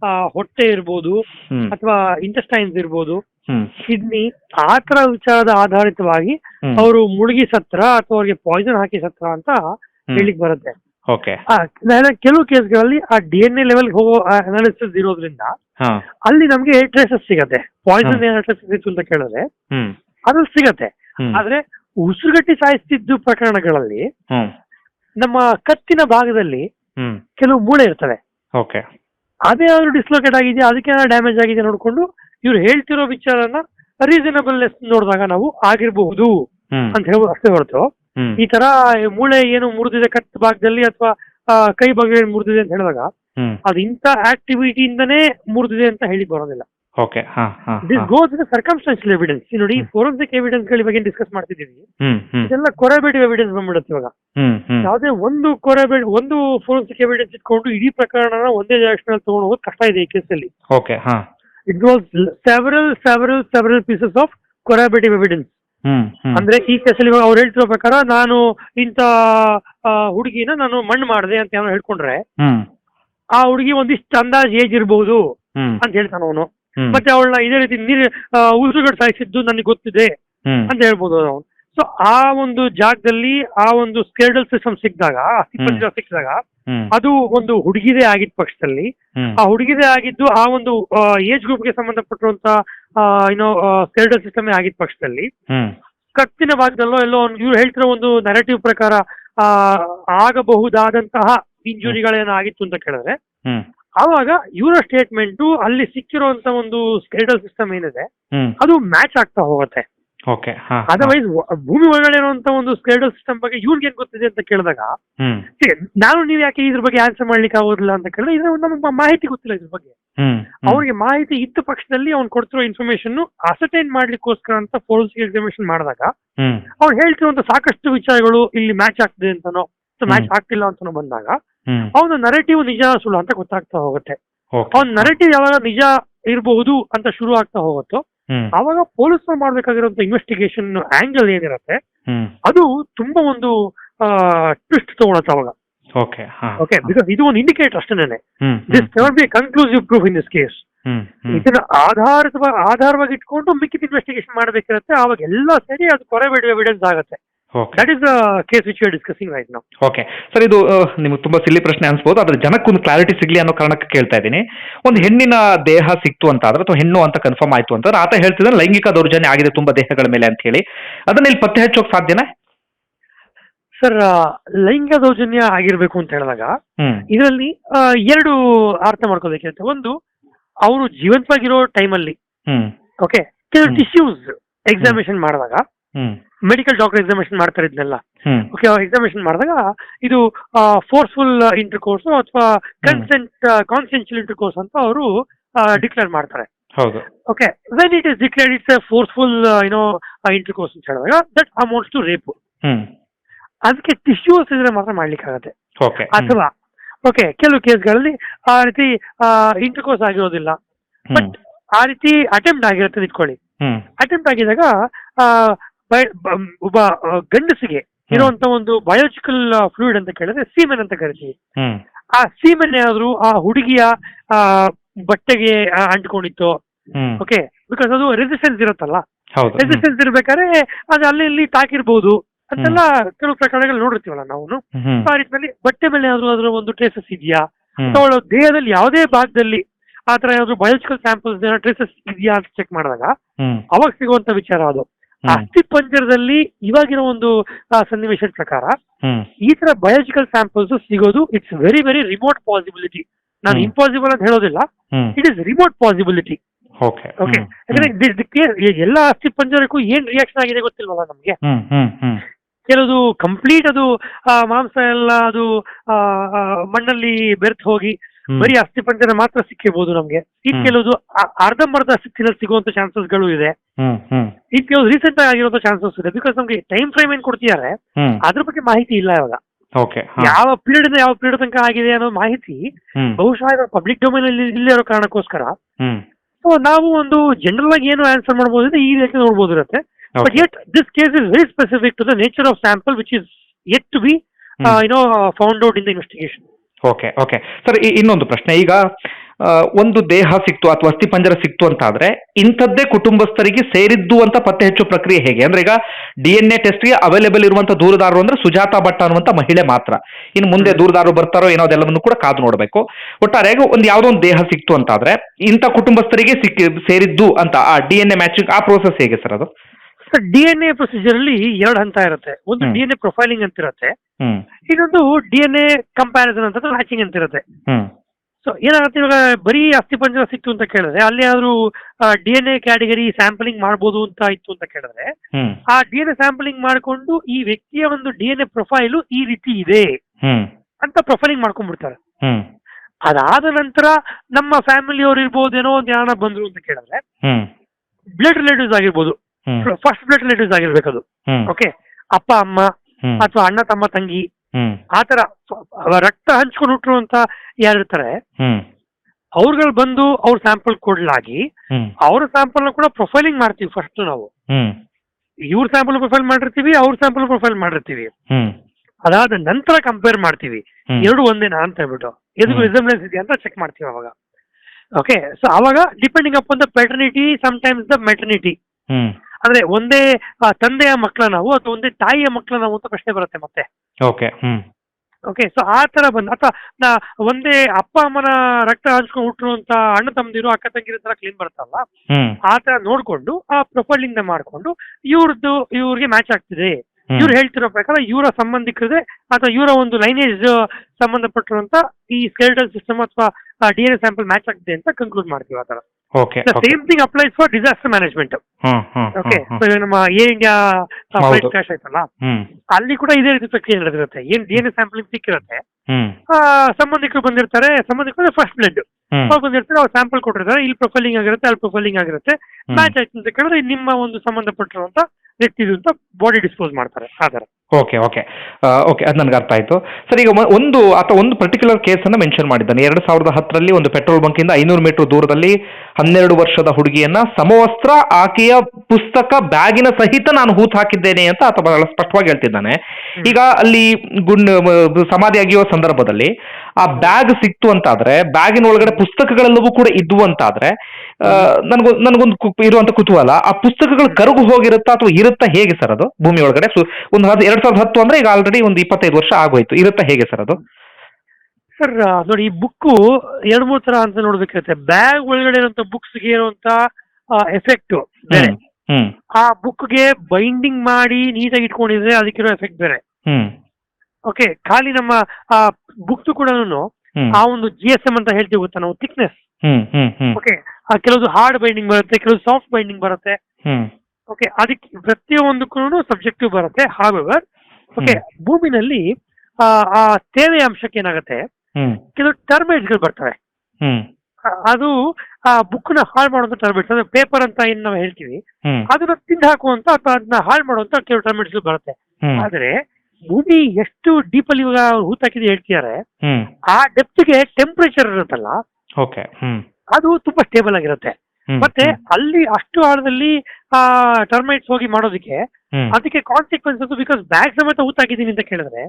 ಆ, ಹೊಟ್ಟೆ ಇರ್ಬೋದು ಹ್ಮ್. ಅಥವಾ ಇಂಟೆಸ್ಟೈನ್ಸ್ ಇರ್ಬೋದು ಹ್ಮ್. ಕಿಡ್ನಿ ಆ ತರ ವಿಚಾರದ ಆಧಾರಿತವಾಗಿ ಹ್ಮ್. ಅವರು ಮುಳುಗಿ ಸತ್ರ ಅಥವಾ ಅವ್ರಿಗೆ ಪಾಯ್ಸನ್ ಹಾಕಿ ಸತ್ರ ಅಂತ ಹ್ಮ್. ಹೇಳಿಕ್ ಬರುತ್ತೆ. ಓಕೆ ಕೆಲವು ಕೇಸ್ಗಳಲ್ಲಿ ಆ ಡಿ ಎನ್ ಎ ಲೆವೆಲ್ ಹೋಗೋ ಅನಾಲಿಸಿಸ್ ಇರೋದ್ರಿಂದ ಅಲ್ಲಿ ನಮ್ಗೆ ಟ್ರೇಸಸ್ ಸಿಗತ್ತೆ. ಪಾಯ್ಸನ್ ಅನಾಲಿಸಿಸ್ ಟ್ರೇಸಸ್ ಇತ್ತು ಅಂತ ಕೇಳಿದ್ರೆ ಅದು ಅದ್ರಲ್ಲಿ ಸಿಗತ್ತೆ. ಆದ್ರೆ ಉಸಿರುಗಟ್ಟಿ ಸಾಯಿಸ್ತಿದ್ದು ಪ್ರಕರಣಗಳಲ್ಲಿ ನಮ್ಮ ಕತ್ತಿನ ಭಾಗದಲ್ಲಿ ಕೆಲವು ಮೂಳೆ ಇರ್ತವೆ. ಓಕೆ ಅದೇ ಆದ್ರೂ ಡಿಸ್ಲೋಕೇಟ್ ಆಗಿದೆ ಅದಕ್ಕೆ ಡ್ಯಾಮೇಜ್ ಆಗಿದೆ ನೋಡ್ಕೊಂಡು ಇವ್ರು ಹೇಳ್ತಿರೋ ವಿಚಾರನ ರೀಸನಬಲ್ ನೋಡಿದಾಗ ನಾವು ಆಗಿರಬಹುದು ಅಂತ ಹೇಳ್ಬೋದು ಅಷ್ಟೇ ಹೊರತು. ಈ ತರ ಮೂಳೆ ಏನು ಮುರಿದಿದೆ ಕಟ್ ಭಾಗದಲ್ಲಿ ಅಥವಾ ಕೈ ಭಾಗದಲ್ಲಿ ಮುರಿದಿದೆ ಅಂತ ಹೇಳಿದಾಗ ಅದು ಆಕ್ಟಿವಿಟಿ ಆಕ್ಟಿವಿಟಿಯಿಂದನೇ ಮುರಿದಿದೆ ಅಂತ ಹೇಳಿ ಬರೋದಿಲ್ಲ. Okay this. Goes circumstantial evidence ನೋಡಿ. ಫೋರೆನ್ಸಿಕ್ ಎವಿಡೆನ್ಸ್ಗಳ ಬಗ್ಗೆ ಡಿಸ್ಕಸ್ ಮಾಡ್ತಿದ್ದೀವಿ. ಇದೆಲ್ಲ ಕೊರಬೇಟಿವ್ ಎವಿಡೆನ್ಸ್ ಬಂದ್ಬಿಡುತ್ತೆ ಇವಾಗ. ಯಾವುದೇ ಒಂದು ಕೊರಬೇಡ್ ಒಂದು ಫೋರೆನ್ಸಿಕ್ ಎವಿಡೆನ್ಸ್ ಇಟ್ಕೊಂಡು ಇಡೀ ಪ್ರಕರಣನ ಒಂದೇ ಡೈರೆಕ್ಷನ್ ಅಲ್ಲಿ ತಗೊಂಡು ಹೋಗೋದು ಕಷ್ಟ ಇದೆ ಈ ಕೇಸಲ್ಲಿ okay it was several several several pieces of corroborative evidence ಅಂದ್ರೆ ಈ ಕೇಸಲ್ಲಿ ಇವಾಗ ಅವ್ರು ಹೇಳ್ತಿರೋ ಪ್ರಕಾರ ನಾನು ಇಂಥ ಆ, ಹುಡುಗಿನ ನಾನು ಮಣ್ಣು ಮಾಡಿದೆ ಅಂತ ಏನೋ ಹೇಳ್ಕೊಂಡ್ರೆ ಆ ಹುಡುಗಿ ಒಂದಿಷ್ಟು ಅಂದಾಜ್ ಏಜ್ ಇರಬಹುದು ಅಂತ ಹೇಳ್ತಾನ ಅವನು. ಮತ್ತೆ ಅವಳನ್ನ ಇದೇ ರೀತಿ ನೀರು ಉಸಿರುಗಟ್ಟು ಸಾಯಿಸಿದ್ದು ನನಗೆ ಗೊತ್ತಿದೆ ಅಂತ ಹೇಳ್ಬೋದು ಅವನು. ಸೊ ಆ ಒಂದು ಜಾಗದಲ್ಲಿ ಆ ಒಂದು ಸ್ಕೇರ್ಡಲ್ ಸಿಸ್ಟಮ್ ಸಿಕ್ಕಿದಾಗ ಅಸ್ಥಿಪಂಜರ ಸಿಕ್ಕಿದಾಗ ಅದು ಒಂದು ಹುಡುಗಿದೆ ಆಗಿದ್ದ ಪಕ್ಷದಲ್ಲಿ. ಆ ಹುಡುಗಿದೆ ಆಗಿದ್ದು ಆ ಒಂದು ಏಜ್ ಗ್ರೂಪ್ಗೆ ಸಂಬಂಧಪಟ್ಟಿರುವಂತ ಏನೋ ಸ್ಕೇರ್ಡಲ್ ಸಿಸ್ಟಮ್ ಆಗಿದ್ದ ಪಕ್ಷದಲ್ಲಿ. ಕತ್ತಿನ ಭಾಗದಲ್ಲೋ ಎಲ್ಲೋ ಇವ್ರು ಹೇಳ್ತಿರೋ ಒಂದು ನೆರೆಟಿವ್ ಪ್ರಕಾರ ಆ, ಆಗಬಹುದಾದಂತಹ ಇಂಜುರಿಗಳೇನಾಗಿತ್ತು ಅಂತ ಕೇಳಿದ್ರೆ ಅವಾಗ ಆವಾಗ ಇವರ ಸ್ಟೇಟ್ಮೆಂಟ್ ಅಲ್ಲಿ ಸಿಕ್ಕಿರುವಂತ ಒಂದು ಸ್ಕೇಡಲ್ ಸಿಸ್ಟಮ್ ಏನಿದೆ ಅದು ಮ್ಯಾಚ್ ಆಗ್ತಾ ಹೋಗುತ್ತೆ. ಓಕೆ. ಅದರ್ವೈಸ್ ಭೂಮಿ ಒಳಗಡೆ ಇರುವಂತ ಒಂದು ಸ್ಕೇಡಲ್ ಸಿಸ್ಟಮ್ ಬಗ್ಗೆ ಇವ್ರಿಗೆ ಏನ್ ಗೊತ್ತಿದೆ ಅಂತ ಕೇಳಿದಾಗ ನಾನು ನೀವು ಯಾಕೆ ಇದ್ರ ಬಗ್ಗೆ ಆನ್ಸರ್ ಮಾಡ್ಲಿಕ್ಕೆ ಆಗೋದಿಲ್ಲ ಅಂತ ಕೇಳಿದ್ರೆ ಇದ್ರ ನಮ್ಮ ಮಾಹಿತಿ ಗೊತ್ತಿಲ್ಲ ಇದ್ರ ಬಗ್ಗೆ. ಅವ್ರಿಗೆ ಮಾಹಿತಿ ಇದ್ದ ಪಕ್ಷದಲ್ಲಿ ಅವ್ನು ಕೊಡ್ತಿರೋ ಇನ್ಫಾರ್ಮೇಶನ್ ಅಸರ್ಟೈನ್ ಮಾಡ್ಲಿಕ್ಕೋಸ್ಕರ ಅಂತ ಫೋರೆನ್ಸಿಕ್ ಎಕ್ಸಾಮಿನೇಷನ್ ಮಾಡಿದಾಗ ಅವ್ರು ಹೇಳ್ತಿರುವಂತ ಸಾಕಷ್ಟು ವಿಚಾರಗಳು ಇಲ್ಲಿ ಮ್ಯಾಚ್ ಆಗ್ತಿದೆ ಅಂತನೋ ಮ್ಯಾಚ್ ಆಗ್ತಿಲ್ಲ ಅಂತನೋ ಬಂದಾಗ ಅವನ ನರೇಟಿವ್ ನಿಜ ಸುಳ್ಳು ಅಂತ ಗೊತ್ತಾಗ್ತಾ ಹೋಗುತ್ತೆ. ಅವ್ನ ನರೇಟಿವ್ ಯಾವಾಗ ನಿಜ ಇರಬಹುದು ಅಂತ ಶುರು ಆಗ್ತಾ ಹೋಗುತ್ತೋ ಅವಾಗ ಪೊಲೀಸರು ಮಾಡ್ಬೇಕಾಗಿರುವಂತ ಇನ್ವೆಸ್ಟಿಗೇಷನ್ ಆಂಗಲ್ ಏನಿರುತ್ತೆ ಅದು ತುಂಬಾ ಒಂದು ಟ್ವಿಸ್ಟ್ ತಗೊಳತ್ತೆ ಅವಾಗ ಓಕೆ ಓಕೆ ಬಿಕಾಸ್ ಇದು ಒಂದು ಇಂಡಿಕೇಟರ್ ಅಷ್ಟೇನೆ. This can be conclusive proof in this case ಇದನ್ನ ಆಧಾರದ ಆಧಾರವಾಗಿ ಇಟ್ಕೊಂಡು ಮಿಕ್ಕಿದ ಇನ್ವೆಸ್ಟಿಗೇಷನ್ ಮಾಡಬೇಕಿರುತ್ತೆ. ಅವಾಗ ಎಲ್ಲ ಸರಿ ಅದು ಕೊರೆ ಬಿಡುವ ಎವಿಡೆನ್ಸ್ ಆಗುತ್ತೆ. Okay that is the case which you discussing right ನಾವು ಓಕೆ ಸರ್ ಇದು ನಿಮ್ಗೆ ತುಂಬಾ ಸಿಲ್ಲಿ ಪ್ರಶ್ನೆ ಅನ್ಸ್ಬೋದು ಆದ್ರೆ ಜನಕ್ಕೊಂದು ಕ್ಲಾರಿಟಿ ಸಿಗ್ಲಿ ಅನ್ನೋ ಕಾರಣಕ್ಕೆ ಕೇಳ್ತಾ ಇದ್ದೀನಿ. ಒಂದು ಹೆಣ್ಣಿನ ದೇಹ ಸಿಕ್ತು ಅಂತ ಆದ್ರೆ ಅಥವಾ ಹೆಣ್ಣು ಅಂತ ಕನ್ಫರ್ಮ್ ಆಯ್ತು ಅಂತ ಆತ ಹೇಳ್ತಿದ್ದಾನೆ ಲೈಂಗಿಕ ದೌರ್ಜನ್ಯ ಆಗಿದೆ ತುಂಬಾ ದೇಹಗಳ ಮೇಲೆ ಅಂತ ಹೇಳಿ. ಅದನ್ನ ಇಲ್ಲಿ ಪತ್ತೆ ಹಚ್ಚೋಕ್ ಸಾಧ್ಯನಾ? ಸರ್ ಲೈಂಗಿಕ ದೌರ್ಜನ್ಯ ಆಗಿರ್ಬೇಕು ಅಂತ ಹೇಳಿದಾಗ ಇದರಲ್ಲಿ ಎರಡು ಅರ್ಥ ಮಾಡ್ಕೋಬೇಕಂತ ಒಂದು ಅವರು ಜೀವಂತವಾಗಿರೋ ಟೈಮಲ್ಲಿ ಓಕೆ ಕೆಲವು. ಟಿಶ್ಯೂಸ್ ಎಕ್ಸಾಮಿನೇಷನ್ ಮಾಡಿದಾಗ ಹ್ಮ್. ಮೆಡಿಕಲ್ ಡಾಕ್ಟರ್ ಎಕ್ಸಾಮಿನೇಷನ್ ಮಾಡ್ತಾರೆ ಇದನ್ನೆಲ್ಲ ಓಕೆ ಎಕ್ಸಾಮಿನೇಷನ್ ಮಾಡಿದಾಗ ಇದು ಫೋರ್ಸ್ಫುಲ್ ಇಂಟರ್ ಕೋರ್ಸ್ ಅಥವಾ ಕನ್ಸೆಂಟ್ ಕಾನ್ಸೆನ್ಷಿಯಲ್ ಇಂಟರ್ ಕೋರ್ಸ್ ಅಂತ ಅವರು ಡಿಕ್ಲೇರ್ ಮಾಡ್ತಾರೆ. Okay when it is declared it's forceful ಏನೋ ಇಂಟರ್ ಕೋರ್ಸ್ ಅಂತ ಹೇಳಿದಾಗ ದಟ್ ಅಮೌಂಟ್ಸ್ ಟು ರೇಪ್ ಅದಕ್ಕೆ ಟಿಶ್ಯೂಸ್ ಇದ್ರೆ ಮಾತ್ರ ಮಾಡ್ಲಿಕ್ಕಾಗತ್ತೆ. ಅಥವಾ ಓಕೆ ಕೆಲವು ಕೇಸ್ಗಳಲ್ಲಿ ಆ ರೀತಿ ಇಂಟರ್ಕೋರ್ಸ್ ಆಗಿರೋದಿಲ್ಲ. ಬಟ್ ಆ ರೀತಿ ಅಟೆಂಪ್ಟ್ ಆಗಿರುತ್ತೆ ಇಟ್ಕೊಳ್ಳಿ ಅಟೆಂಪ್ಟ್ ಆಗಿದಾಗ ಒಬ್ಬ ಗಂಡಸಿಗೆ ಇರುವಂತ ಒಂದು ಬಯೋಜಿಕಲ್ ಫ್ಲೂಯಿಡ್ ಅಂತ ಕೇಳಿದ್ರೆ ಸೀಮೆನ್ ಅಂತ ಕರಿತೀವಿ. ಆ ಸೀಮೆನ್ ಏನಾದ್ರು ಆ ಹುಡುಗಿಯ ಆ ಬಟ್ಟೆಗೆ ಅಂಟ್ಕೊಂಡಿತ್ತು ಓಕೆ ಬಿಕಾಸ್ ಅದು ರೆಸಿಸ್ಟೆನ್ಸ್ ಇರುತ್ತಲ್ಲ. ರೆಸಿಸ್ಟೆನ್ಸ್ ಇರ್ಬೇಕಾದ್ರೆ ಅದು ಅಲ್ಲಿ ಇಲ್ಲಿ ತಾಕಿರ್ಬಹುದು ಅಂತೆಲ್ಲ ಕೆಲವು ಪ್ರಕರಣಗಳು ನೋಡಿರ್ತೀವಲ್ಲ ನಾವು. ಆ ರೀತಿಯಲ್ಲಿ ಬಟ್ಟೆ ಮೇಲೆ ಏನಾದ್ರು ಅದರ ಒಂದು ಟ್ರೇಸಸ್ ಇದೆಯಾ? ಅವಳ ದೇಹದಲ್ಲಿ ಯಾವುದೇ ಭಾಗದಲ್ಲಿ ಆತರ ತರ ಏನಾದ್ರು ಬಯೋಜಿಕಲ್ ಸ್ಯಾಂಪಲ್ಸ್ ಟ್ರೇಸಸ್ ಇದೆಯಾ ಅಂತ ಚೆಕ್ ಮಾಡಿದಾಗ ಅವಾಗ ಸಿಗುವಂತ ವಿಚಾರ ಅದು. ಅಸ್ಥಿ ಪಂಜರದಲ್ಲಿ ಇವಾಗಿರೋ ಒಂದು ಸನ್ನಿವೇಶದ ಪ್ರಕಾರ ಈ ತರ ಬಯೋಜಿಕಲ್ ಸ್ಯಾಂಪಲ್ಸ್ ಸಿಗೋದು it's very very remote possibility ನಾನು ಇಂಪಾಸಿಬಲ್ ಅಂತ ಹೇಳೋದಿಲ್ಲ. It is remote possibility okay ಯಾಕಂದ್ರೆ ಎಲ್ಲ ಅಸ್ಥಿ ಪಂಜರಕ್ಕೂ ಏನ್ ರಿಯಾಕ್ಷನ್ ಆಗಿದೆ ಗೊತ್ತಿಲ್ವಲ್ಲ ನಮ್ಗೆ? ಕೆಲವು ಕಂಪ್ಲೀಟ್ ಅದು ಮಾಂಸ ಎಲ್ಲ ಅದು ಮಣ್ಣಲ್ಲಿ ಬೆರೆತು ಹೋಗಿ. ಬರೀ ಅಸ್ಥಿ ಪಂಜರ ಮಾತ್ರ ಸಿಕ್ಕಿರ್ಬೋದು ನಮ್ಗೆ. ಇನ್ ಕೆಲವು ಕೆಲವುದು ಅರ್ಧಂಬರ್ಧ ಸ್ಥಿತಿನಲ್ಲಿ ಸಿಗುವಂತ ಚಾನ್ಸಸ್ಗಳು ಇದೆ. ಸೀಟ್ ಇನ್ ಕೆಲವು ರೀಸೆಂಟ್ ಆಗಿರುವಂತ ಚಾನ್ಸಸ್ ಇದೆ. ಬಿಕಾಸ್ ನಮ್ಗೆ ಟೈಮ್ ಫ್ರೇಮ್ ಏನ್ ಕೊಡ್ತಿದ್ದಾರೆ ಅದ್ರ ಬಗ್ಗೆ ಮಾಹಿತಿ ಇಲ್ಲ ಇವಾಗ. ಯಾವ ಪೀರಿಯಡ್ ಯಾವ ಪೀರಿಯಡ್ ತನಕ ಆಗಿದೆ ಅನ್ನೋ ಮಾಹಿತಿ ಬಹುಶಃ ಪಬ್ಲಿಕ್ ಡೊಮೈನ್ ಅಲ್ಲಿ ಇಲ್ಲಿರೋ ಇರೋ ಕಾರಣಕ್ಕೋಸ್ಕರ. ಸೊ ನಾವು ಒಂದು ಜನರಲ್ ಆಗಿ ಏನು ಆನ್ಸರ್ ಮಾಡಬಹುದು ಈ ರೀತಿ ನೋಡಬಹುದು ಇರುತ್ತೆ. But yet this case is very specific to the nature of sample which is yet to be. You know found out in the investigation okay okay sir ಇನ್ನೊಂದು ಪ್ರಶ್ನೆ. ಈಗ ಒಂದು ದೇಹ ಸಿಕ್ತು ಅಥವಾ ಅಸ್ಥಿಪಂಜರ ಸಿಕ್ತು ಅಂತ ಆದ್ರೆ ಇಂಥದ್ದೇ ಕುಟುಂಬಸ್ಥರಿಗೆ ಸೇರಿದ್ದು ಅಂತ ಪತ್ತೆ ಹೆಚ್ಚು ಪ್ರಕ್ರಿಯೆ ಹೇಗೆ? ಅಂದ್ರೆ ಈಗ ಡಿ ಎನ್ ಎ ಟೆಸ್ಟ್ಗೆ ಅವೈಲೇಬಲ್ ಇರುವಂತ ದೂರದಾರರು ಅಂದ್ರೆ ಸುಜಾತಾ ಭಟ್ ಅನ್ನುವಂಥ ಮಹಿಳೆ ಮಾತ್ರ. ಇನ್ನು ಮುಂದೆ ದೂರದಾರರು ಬರ್ತಾರೋ ಏನೋ ಅದೆಲ್ಲವನ್ನು ಕೂಡ ಕಾದು ನೋಡಬೇಕು. ಒಟ್ಟಾರೆಯಾಗಿ ಒಂದು ಯಾವುದೋ ಒಂದು ದೇಹ ಸಿಕ್ತು ಅಂತ ಆದ್ರೆ ಇಂಥ ಕುಟುಂಬಸ್ಥರಿಗೆ ಸಿಕ್ಕಿ ಸೇರಿದ್ದು ಅಂತ ಆ ಡಿ ಎನ್ ಎ ಮ್ಯಾಚಿಂಗ್ ಆ ಪ್ರೋಸೆಸ್ ಹೇಗೆ ಸರ್ ಅದು? ಡಿ ಎನ್ ಎ ಪ್ರೊಸೀಜರ್ ಅಲ್ಲಿ ಎರಡು ಹಂತ ಇರುತ್ತೆ. ಒಂದು ಹ್ಮ್. ಡಿ ಎನ್ ಎ ಪ್ರೊಫೈಲಿಂಗ್ ಅಂತ ಇರುತ್ತೆ ಹ್ಮ್. ಇನ್ನೊಂದು ಡಿ ಎನ್ ಎ ಕಂಪ್ಯಾರಿಸನ್ ಅಂತ ಹ್ಯಾಚಿಂಗ್ ಅಂತ ಇರುತ್ತೆ ಹ್ಮ್. ಸೊ ಏನಾಗುತ್ತೆ ಇವಾಗ ಬರೀ ಅಸ್ಥಿಪಂಜರ ಸಿಕ್ತು ಅಂತ ಕೇಳಿದ್ರೆ ಅಲ್ಲಿ ಆದ್ರೂ D N A category sampling ಮಾಡ್ಬೋದು ಅಂತ ಇತ್ತು ಅಂತ ಕೇಳಿದ್ರೆ ಹ್ಮ್. ಆ ಡಿ ಎನ್ ಎ ಸ್ಯಾಂಪಲಿಂಗ್ ಮಾಡಿಕೊಂಡು ಈ ವ್ಯಕ್ತಿಯ ಒಂದು ಡಿ ಎನ್ ಎ ಪ್ರೊಫೈಲು ಈ ರೀತಿ ಇದೆ ಹ್ಮ್. ಅಂತ ಪ್ರೊಫೈಲಿಂಗ್ ಮಾಡ್ಕೊಂಡ್ಬಿಡ್ತಾರೆ. ಹ್ಮ್. ಅದಾದ ನಂತರ ನಮ್ಮ ಫ್ಯಾಮಿಲಿಯವ್ರು ಇರ್ಬೋದೇನೋ ಒಂದು ಯಾರ ಬಂದ್ರು ಅಂತ ಕೇಳಿದ್ರೆ ಹ್ಮ್. ಬ್ಲಡ್ ರಿಲೇಟಿವ್ಸ್ ಆಗಿರ್ಬೋದು. ಫಸ್ಟ್ ಬ್ಲಡ್ ರಿಲೇಟಿವ್ಸ್ ಆಗಿರ್ಬೇಕು ಅದು ಓಕೆ ಅಪ್ಪ ಅಮ್ಮ ಅಥವಾ ಅಣ್ಣ ತಮ್ಮ ತಂಗಿ. ಆತರ ರಕ್ತ ಹಂಚ್ಕೊಂಡು ಹುಟ್ಟಿರುವಂತ ಯಾರಿರ್ತಾರೆ ಅವ್ರಗಳು ಬಂದು ಅವ್ರ ಸ್ಯಾಂಪಲ್ ಕೊಡ್ಲಾಗಿ ಅವ್ರ ಸ್ಯಾಂಪಲ್ನ ಕೂಡ ಪ್ರೊಫೈಲಿಂಗ್ ಮಾಡ್ತೀವಿ ಫಸ್ಟ್ ನಾವು. ಇವ್ರ ಸ್ಯಾಂಪಲ್ ಪ್ರೊಫೈಲ್ ಮಾಡಿರ್ತೀವಿ ಅವ್ರ ಸ್ಯಾಂಪಲ್ ಪ್ರೊಫೈಲ್ ಮಾಡಿರ್ತೀವಿ. ಅದಾದ ನಂತರ ಕಂಪೇರ್ ಮಾಡ್ತೀವಿ. ಎರಡು ಒಂದೇನಾ ಅಂತ ಹೇಳ್ಬಿಟ್ಟು. ಎದುರು. ರಿಸೆಂಬ್ಲೆನ್ಸ್ ಇದೆಯಾ ಅಂತ ಚೆಕ್ ಮಾಡ್ತೀವಿ ಅವಾಗ. ಓಕೆ ಸೊ ಅವಾಗ depending up the paternity times the maternity ಅಂದ್ರೆ ಒಂದೇ ತಂದೆಯ ಮಕ್ಕಳ ನಾವು ಅಥವಾ ಒಂದೇ ತಾಯಿಯ ಮಕ್ಕಳ ನಾವು ಅಂತ ಪ್ರಶ್ನೆ ಬರುತ್ತೆ ಮತ್ತೆ. ಓಕೆ ಓಕೆ ಸೊ ಆ ತರ ಬಂದ ಅಥವಾ ನಾ ಒಂದೇ ಅಪ್ಪ ಅಮ್ಮನ ರಕ್ತ ಹಂಚ್ಕೊಂಡು ಹುಟ್ಟಿರುವಂತ ಅಣ್ಣ ತಮ್ಮದಿರೋ ಅಕ್ಕ ತಂಗಿರೋ ತರ ಕ್ಲೀನ್ ಬರ್ತಲ್ಲ ಆ ತರ ನೋಡ್ಕೊಂಡು ಆ ಪ್ರೊಫೈಲಿಂಗ್ ಮಾಡ್ಕೊಂಡು ಇವ್ರದ್ದು ಇವ್ರಿಗೆ ಮ್ಯಾಚ್ ಆಗ್ತಿದೆ. ಇವ್ರು ಹೇಳ್ತಿರೋ ಪ್ರಕಾರ ಇವರ ಸಂಬಂಧಿಕರದೇ ಅಥವಾ ಇವರ ಒಂದು ಲೈನೇಜ್ ಸಂಬಂಧಪಟ್ಟಿರುವಂತ ಈ ಸ್ಕೆಲ್ಟಲ್ ಸಿಸ್ಟಮ್ ಅಥವಾ D N A sample match ಆಗ್ತಿದೆ ಅಂತ ಕನ್ಕ್ಲೂಡ್ ಮಾಡ್ತೀವಿ ಆ ತರ okay the same thing applies for disaster management okay ನಮ್ಮ ಏರ್ ಇಂಡಿಯಾ ಫ್ಲೈಟ್. ಕ್ರಾಶ್ ಆಯ್ತಲ್ಲ ಅಲ್ಲಿ ಕೂಡ ಇದೇ ರೀತಿ ಪ್ರಕ್ರಿಯೆ ನಡೆದಿರುತ್ತೆ. ಏನ್ ಡಿ ಎನ್ ಎ ಸ್ಯಾಂಪಲಿಂಗ್ ಸಿಕ್ಕಿರುತ್ತೆ ಸಂಬಂಧಿಕರು ಬಂದಿರ್ತಾರೆ ಸಂಬಂಧಿಕರು ಫಸ್ಟ್ ಬ್ಲಡ್ ಅವ್ರು ಬಂದಿರ್ತಾರೆ ಅವ್ರು ಸ್ಯಾಂಪಲ್ ಕೊಟ್ಟಿರ್ತಾರೆ ಇಲ್ಲಿ ಪ್ರೊಫೈಲಿಂಗ್ ಆಗಿರುತ್ತೆ ಅಲ್ಲಿ ಪ್ರೊಫೈಲಿಂಗ್ ಆಗಿರುತ್ತೆ. ಮ್ಯಾಚ್ ಆಯ್ತು ಅಂತ ಕೇಳಿದ್ರೆ ನಿಮ್ಮ ಒಂದು ಸಂಬಂಧಪಟ್ಟಿರುವಂತ ವ್ಯಕ್ತಿ ಇದು ಅಂತ ಬಾಡಿ ಡಿಸ್ಪೋಸ್ ಮಾಡ್ತಾರೆ ಆ ಓಕೆ ಓಕೆ ಓಕೆ ಅದು ನನಗೆ ಅರ್ಥ ಆಯ್ತು. ಸರ್ ಈಗ ಒಂದು ಅಥವಾ ಒಂದು ಪರ್ಟಿಕ್ಯುಲರ್ ಕೇಸನ್ನು ಮೆನ್ಷನ್ ಮಾಡಿದ್ದಾನೆ. ಎರಡು ಸಾವಿರದ ಹತ್ತರಲ್ಲಿ ಒಂದು ಪೆಟ್ರೋಲ್ ಬಂಕಿಂದ ಐನೂರು ಮೀಟರ್ ದೂರದಲ್ಲಿ ಹನ್ನೆರಡು ವರ್ಷದ ಹುಡುಗಿಯನ್ನ ಸಮವಸ್ತ್ರ ಆಕೆಯ ಪುಸ್ತಕ ಬ್ಯಾಗಿನ ಸಹಿತ ನಾನು ಹೂತ್ ಹಾಕಿದ್ದೇನೆ ಅಂತ ಆತ ಬಹಳ ಸ್ಪಷ್ಟವಾಗಿ ಹೇಳ್ತಿದ್ದಾನೆ. ಈಗ ಅಲ್ಲಿ ಗುಂಡ್ ಸಮಾಧಿ ಆಗಿಯೋ ಸಂದರ್ಭದಲ್ಲಿ ಆ ಬ್ಯಾಗ್ ಸಿಕ್ತು ಅಂತಾದ್ರೆ ಬ್ಯಾಗಿನ ಒಳಗಡೆ ಪುಸ್ತಕಗಳೆಲ್ಲವೂ ಕೂಡ ಇದ್ವು ಅಂತಾದ್ರೆ ಆ, ನನಗೊಂದು ಇರುವಂತ ಕುತೂಹಲ ಆ ಪುಸ್ತಕಗಳು ಕರಗು ಹೋಗಿರುತ್ತಾ ಅಥವಾ ಇರುತ್ತಾ ಹೇಗೆ ಸರ್ ಅದು? ಭೂಮಿ ಒಳಗಡೆ ಒಂದು ಹದ್ ಎರಡ್ ಸಾವಿರದ ಹತ್ತು ಅಂದ್ರೆ ಈಗ ಆಲ್ರೆಡಿ ಒಂದು ಇಪ್ಪತ್ತೈದು ವರ್ಷ ಆಗೋಯ್ತು. ಇರುತ್ತಾ ಹೇಗೆ ಸರ್ ಅದು? ಸರ್ ನೋಡಿ ಈ ಬುಕ್ಕು ಎರಡು ಮೂರ್ ತರ ಅಂತ ನೋಡ್ಬೇಕಾಗುತ್ತೆ. ಬ್ಯಾಗ್ ಒಳಗಡೆ ಇರುವಂತ ಬುಕ್ಸ್ಗೆ ಇರುವಂತ ಎಫೆಕ್ಟ್ ಬೇರೆ. ಆ ಬುಕ್ಗೆ ಬುಕ್ಗೆ ಬೈಂಡಿಂಗ್ ಮಾಡಿ ನೀಟಾಗಿ ಇಟ್ಕೊಂಡಿದ್ರೆ ಅದಕ್ಕಿರೋ ಎಫೆಕ್ಟ್ ಬೇರೆ. ಓಕೆ ಖಾಲಿ ನಮ್ಮ ಆ ಬುಕ್ಸ್ ಕೂಡ ಆ ಒಂದು ಜಿ ಎಸ್ ಎಂ ಅಂತ ಹೇಳ್ತೀವಿ ಗೊತ್ತಾ ನಾವು? ಥಿಕ್ನೆಸ್ ಓಕೆ ಹ್ಮ್ ಓಕೆ ಕೆಲವು ಹಾರ್ಡ್ ಬೈಂಡಿಂಗ್ ಬರುತ್ತೆ ಕೆಲವು ಸಾಫ್ಟ್ ಬೈಂಡಿಂಗ್ ಬರುತ್ತೆ. ಓಕೆ ಅದಕ್ಕೆ ಪ್ರತಿಯೊಂದಕ್ಕೂ ಸಬ್ಜೆಕ್ಟಿವ್ ಬರುತ್ತೆ. ಹಾವೆವರ್ ಓಕೆ ಭೂಮಿನಲ್ಲಿ ಆ, ಆ ತೇವೆ ಅಂಶಕ್ಕೆ ಏನಾಗುತ್ತೆ ಕೆಲವು ಟರ್ಮೇಟ್ಸ್ಗಳು ಬರ್ತವೆ. ಅದು ಆ ಬುಕ್ನ ಹಾಳು ಮಾಡುವಂತ ಟರ್ಮೇಟ್ಸ್ ಅಂದ್ರೆ ಪೇಪರ್ ಅಂತ ಏನ್ ನಾವು ಹೇಳ್ತೀವಿ. ಅದನ್ನ ತಿಂದು ಹಾಕುವಂತ ಅಥವಾ ಅದನ್ನ ಹಾಳು ಮಾಡುವಂತ ಕೆಲವು ಟರ್ಮೇಟ್ಸ್ ಬರುತ್ತೆ. ಆದ್ರೆ ಭೂಮಿ ಎಷ್ಟು ಡೀಪಲ್ಲಿ ಇವಾಗ ಹೂತಾಕಿದೆ ಹೇಳ್ತಿದ್ದಾರೆ ಆ ಆ ಡೆಪ್ತ್ಗೆ ಟೆಂಪರೇಚರ್ ಇರುತ್ತಲ್ಲ ಓಕೆ. ಅದು ತುಂಬಾ ಸ್ಟೇಬಲ್ ಆಗಿರುತ್ತೆ. ಮತ್ತೆ ಅಲ್ಲಿ ಅಷ್ಟು ಆಳದಲ್ಲಿ ಆ ಟರ್ಮೈಟ್ಸ್ ಹೋಗಿ ಮಾಡೋದಕ್ಕೆ ಅದಕ್ಕೆ ಕಾನ್ಸಿಕ್ವೆನ್ಸ್ ಬಿಕಾಸ್ ಬ್ಯಾಗ್ ಸಮೇತ ಹೂತಾಕಿದ್ದೀನಿ ಅಂತ ಕೇಳಿದ್ರೆ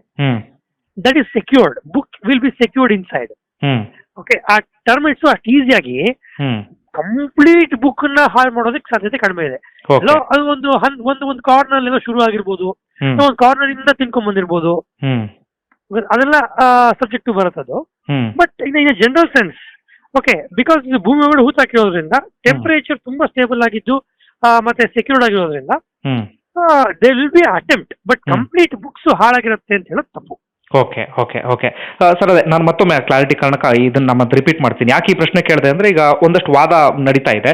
that is secured book will be secured inside okay ಆ ಟರ್ಮೈಟ್ಸ್ ಅಷ್ಟು ಈಸಿಯಾಗಿ ಕಂಪ್ಲೀಟ್ ಬುಕ್ನ ಹಾಳು ಮಾಡೋದಕ್ಕೆ ಸಾಧ್ಯತೆ ಕಡಿಮೆ ಇದೆ. ಎಲ್ಲೋ ಅದು ಒಂದು ಒಂದು ಒಂದು ಕಾರ್ನರ್ ಏನೋ ಶುರು ಆಗಿರ್ಬೋದು. ಒಂದು ಕಾರ್ನರ್ ಇಂದ ತಿನ್ಕೊಂಡ್ ಬಂದಿರ್ಬೋದು. ಅದೆಲ್ಲ subject ಬರುತ್ತದು but in in general sense okay because ಇದು ಭೂಮಿ ಒಳಗಡೆ ಹೂತಾಕಿರೋದ್ರಿಂದ ಟೆಂಪರೇಚರ್ ತುಂಬಾ ಸ್ಟೇಬಲ್ ಆಗಿದ್ದು ಮತ್ತೆ ಸೆಕ್ಯೂರ್ಡ್ ಆಗಿರೋದ್ರಿಂದ they will be attempt but. Complete books ಹಾಳಾಗಿರುತ್ತೆ ಅಂತ ಹೇಳೋದು ತಪ್ಪು. ಓಕೆ ಓಕೆ ಓಕೆ ಸರ್ ಅದೇ ನಾನು ಮತ್ತೊಮ್ಮೆ ಕ್ಲಾರಿಟಿ ಕಾರಣಕ್ಕೆ ಇದನ್ನು ನಮ್ಮ ರಿಪೀಟ್ ಮಾಡ್ತೀನಿ. ಯಾಕೆ ಈ ಪ್ರಶ್ನೆ ಕೇಳಿದೆ ಅಂದರೆ ಈಗ ಒಂದಷ್ಟು ವಾದ ನಡೀತಾ ಇದೆ.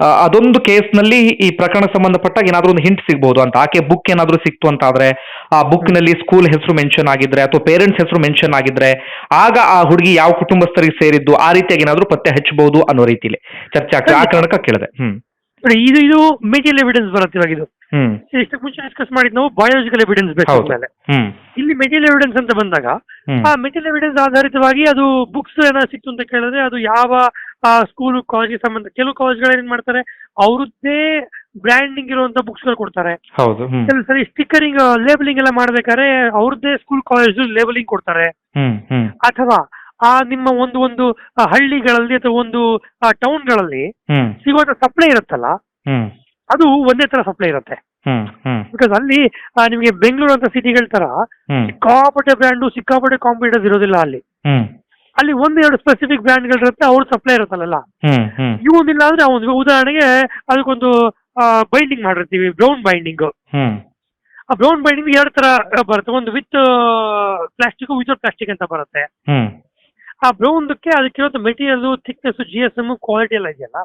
ಆ, ಅದೊಂದು ಕೇಸ್ನಲ್ಲಿ ಈ ಪ್ರಕರಣ ಸಂಬಂಧಪಟ್ಟಾಗ ಏನಾದರೂ ಒಂದು ಹಿಂಟ್ ಸಿಗ್ಬೋದು ಅಂತ. ಆಕೆ ಬುಕ್ ಏನಾದರೂ ಸಿಕ್ತು ಅಂತ ಆದರೆ ಆ ಬುಕ್ನಲ್ಲಿ ಸ್ಕೂಲ್ ಹೆಸರು ಮೆನ್ಷನ್ ಆಗಿದ್ರೆ ಅಥವಾ ಪೇರೆಂಟ್ಸ್ ಹೆಸರು ಮೆನ್ಷನ್ ಆಗಿದ್ರೆ ಆಗ ಆ ಹುಡುಗಿ ಯಾವ ಕುಟುಂಬಸ್ಥರಿಗೆ ಸೇರಿದ್ದು ಆ ರೀತಿಯಾಗಿ ಏನಾದರೂ ಪತ್ತೆ ಹಚ್ಚಬಹುದು ಅನ್ನೋ ರೀತಿಲಿ. ಚರ್ಚೆ ಆಗ್ತದೆ ಆ ಕಾರಣಕ್ಕೆ ಕೇಳಿದೆ. ಹ್ಞೂ ನೋಡಿ, ಇದು ಇದು ಮೆಟೀರಿಯಲ್ ಎವಿಡೆನ್ಸ್ ಬರುತ್ತೆ ಇವಾಗ ಇದು. ಇಷ್ಟಕ್ಕೆ ಮುಂಚೆ ಡಿಸ್ಕಸ್ ಮಾಡಿದ್ ನಾವು ಬಯೋಲಜಿಕಲ್ ಎವಿಡೆನ್ಸ್ ಬೇಕು ಮೇಲೆ ಇಲ್ಲಿ ಮೆಟೀರಿಯಲ್ ಎವಿಡೆನ್ಸ್ ಅಂತ ಬಂದಾಗ ಆ ಮೆಟೀರಿಯಲ್ ಎವಿಡೆನ್ಸ್ ಆಧಾರಿತವಾಗಿ ಅದು ಬುಕ್ಸ್ ಏನಾದ್ರು ಸಿಕ್ತು ಅಂತ ಕೇಳಿದ್ರೆ ಅದು ಯಾವ ಸ್ಕೂಲ್ ಕಾಲೇಜ್ ಸಂಬಂಧ ಕೆಲವು ಕಾಲೇಜ್ಗಳು ಏನ್ ಮಾಡ್ತಾರೆ ಅವ್ರದ್ದೇ ಬ್ರ್ಯಾಂಡಿಂಗ್ ಇರುವಂತ ಬುಕ್ಸ್ಗಳು ಕೊಡ್ತಾರೆ. ಕೆಲವು ಸರಿ ಸ್ಟಿಕ್ಕರಿಂಗ್ ಲೇಬಲಿಂಗ್ ಎಲ್ಲ ಮಾಡ್ಬೇಕಾದ್ರೆ ಅವ್ರದ್ದೇ ಸ್ಕೂಲ್ ಕಾಲೇಜ್ ಲೇಬಲಿಂಗ್ ಕೊಡ್ತಾರೆ. ಅಥವಾ ಆ ನಿಮ್ಮ ಒಂದು ಒಂದು ಹಳ್ಳಿಗಳಲ್ಲಿ ಅಥವಾ ಒಂದು ಟೌನ್ಗಳಲ್ಲಿ ಸಿಗುವಂತ ಸಪ್ಲೈ ಇರುತ್ತಲ್ಲ ಅದು ಒಂದೇ ತರ ಸಪ್ಲೈ ಇರುತ್ತೆ. ಬಿಕಾಸ್ ಅಲ್ಲಿ ನಿಮಗೆ ಬೆಂಗಳೂರು ಅಂತ ಸಿಟಿಗಳ ತರ ಸಿಕ್ಕಾಪಟ್ಟೆ ಬ್ರ್ಯಾಂಡು ಸಿಕ್ಕಾಪಟ್ಟೆ ಕಾಂಪಿಟೇಟರ್ಸ್ ಇರೋದಿಲ್ಲ ಅಲ್ಲಿ. ಅಲ್ಲಿ ಒಂದೆರಡು ಎರಡು ಸ್ಪೆಸಿಫಿಕ್ ಬ್ರ್ಯಾಂಡ್ಗಳು ಇರುತ್ತೆ ಅವ್ರ ಸಪ್ಲೈ ಇರುತ್ತಲ್ಲ ಇವೊಂದಿಲ್ಲ ಅಂದ್ರೆ ಅವನು ಉದಾಹರಣೆಗೆ ಅದಕ್ಕೊಂದು ಬೈಂಡಿಂಗ್ ಮಾಡಿರ್ತೀವಿ ಬ್ರೌನ್ ಬೈಂಡಿಂಗ್ ಆ ಬ್ರೌನ್ ಬೈಂಡಿಂಗ್ ಎರಡು ತರ ಬರುತ್ತೆ ಒಂದು ವಿತ್ ಪ್ಲಾಸ್ಟಿಕ್ ವಿತೌಟ್ ಪ್ಲಾಸ್ಟಿಕ್ ಅಂತ ಬರುತ್ತೆ. ಆ ಬ್ರೌನ್ದಕ್ಕೆ ಅದಕ್ಕಿರೋದು material thickness G S M quality ಎಲ್ಲ ಇದೆಯಲ್ಲ?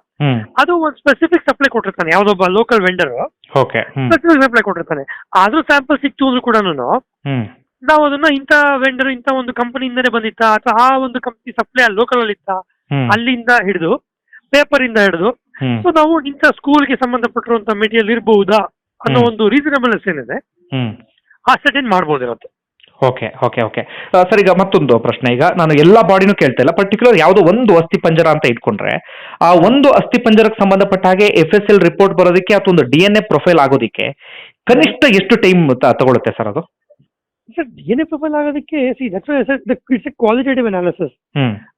ಅದು ಒಂದು ಸ್ಪೆಸಿಫಿಕ್ ಸಪ್ಲೈ ಕೊಟ್ಟಿರ್ತಾನೆ. ಯಾವ್ದೊಬ್ಬ ಲೋಕಲ್ ವೆಂಡರ್ ಸ್ಪೆಸಿಫಿಕ್ ಸಪ್ಲೈ ಕೊಟ್ಟಿರ್ತಾನೆ. ಆದ್ರೂ ಸ್ಯಾಂಪಲ್ ಸಿಕ್ತು ಅಂದ್ರೂ ಕೂಡ ನಾವು ಅದನ್ನ ಇಂಥ ವೆಂಡರ್ ಇಂಥ ಒಂದು ಕಂಪನಿಯಿಂದನೇ ಬಂದಿತ್ತಾ? ಅಥವಾ ಆ ಒಂದು ಕಂಪನಿ ಸಪ್ಲೈ ಲೋಕಲ್ ಅಲ್ಲಿ ಇತ್ತಾ? ಅಲ್ಲಿಂದ ಹಿಡಿದು ಪೇಪರ್ ಇಂದ ಹಿಡಿದು. ಸೊ ನಾವು ಇಂಥ ಸ್ಕೂಲ್ಗೆ ಸಂಬಂಧಪಟ್ಟಿರುವಂತ ಮೆಟೀರಿಯಲ್ ಇರಬಹುದಾ ಅನ್ನೋ ಒಂದು ರೀಸನಬಲ್ನೆಸ್ ಏನಿದೆ ಆ ಆ ಏನ್ ಮಾಡ್ಬೋದಿರುತ್ತೆ. ಓಕೆ ಓಕೆ ಓಕೆ ಸರ್ ಈಗ ಮತ್ತೊಂದು ಪ್ರಶ್ನೆ. ಈಗ ನಾನು ಎಲ್ಲ ಬಾಡಿನೂ ಕೇಳ್ತಾ ಇಲ್ಲ. ಪರ್ಟಿಕ್ಯುಲರ್ ಯಾವುದೋ ಒಂದು ಅಸ್ಥಿ ಪಂಜರ ಅಂತ ಇಟ್ಕೊಂಡ್ರೆ ಆ ಒಂದು ಅಸ್ಥಿ ಪಂಜರಕ್ಕೆ ಸಂಬಂಧಪಟ್ಟ ಹಾಗೆ ಎಫ್ ಎಸ್ ಎಲ್ ರಿಪೋರ್ಟ್ ಬರೋದಕ್ಕೆ ಅಥವಾ ಒಂದು ಡಿ ಎನ್ ಎ ಪ್ರೊಫೈಲ್ ಆಗೋದಕ್ಕೆ ಕನಿಷ್ಠ ಎಷ್ಟು ಟೈಮ್ ತಗೊಳುತ್ತೆ ಸರ್ ಅದು? ಸರ್ ಎ ಪ್ರೊಫೈಲ್ ಆಗೋದಕ್ಕೆ it's a qualitative analysis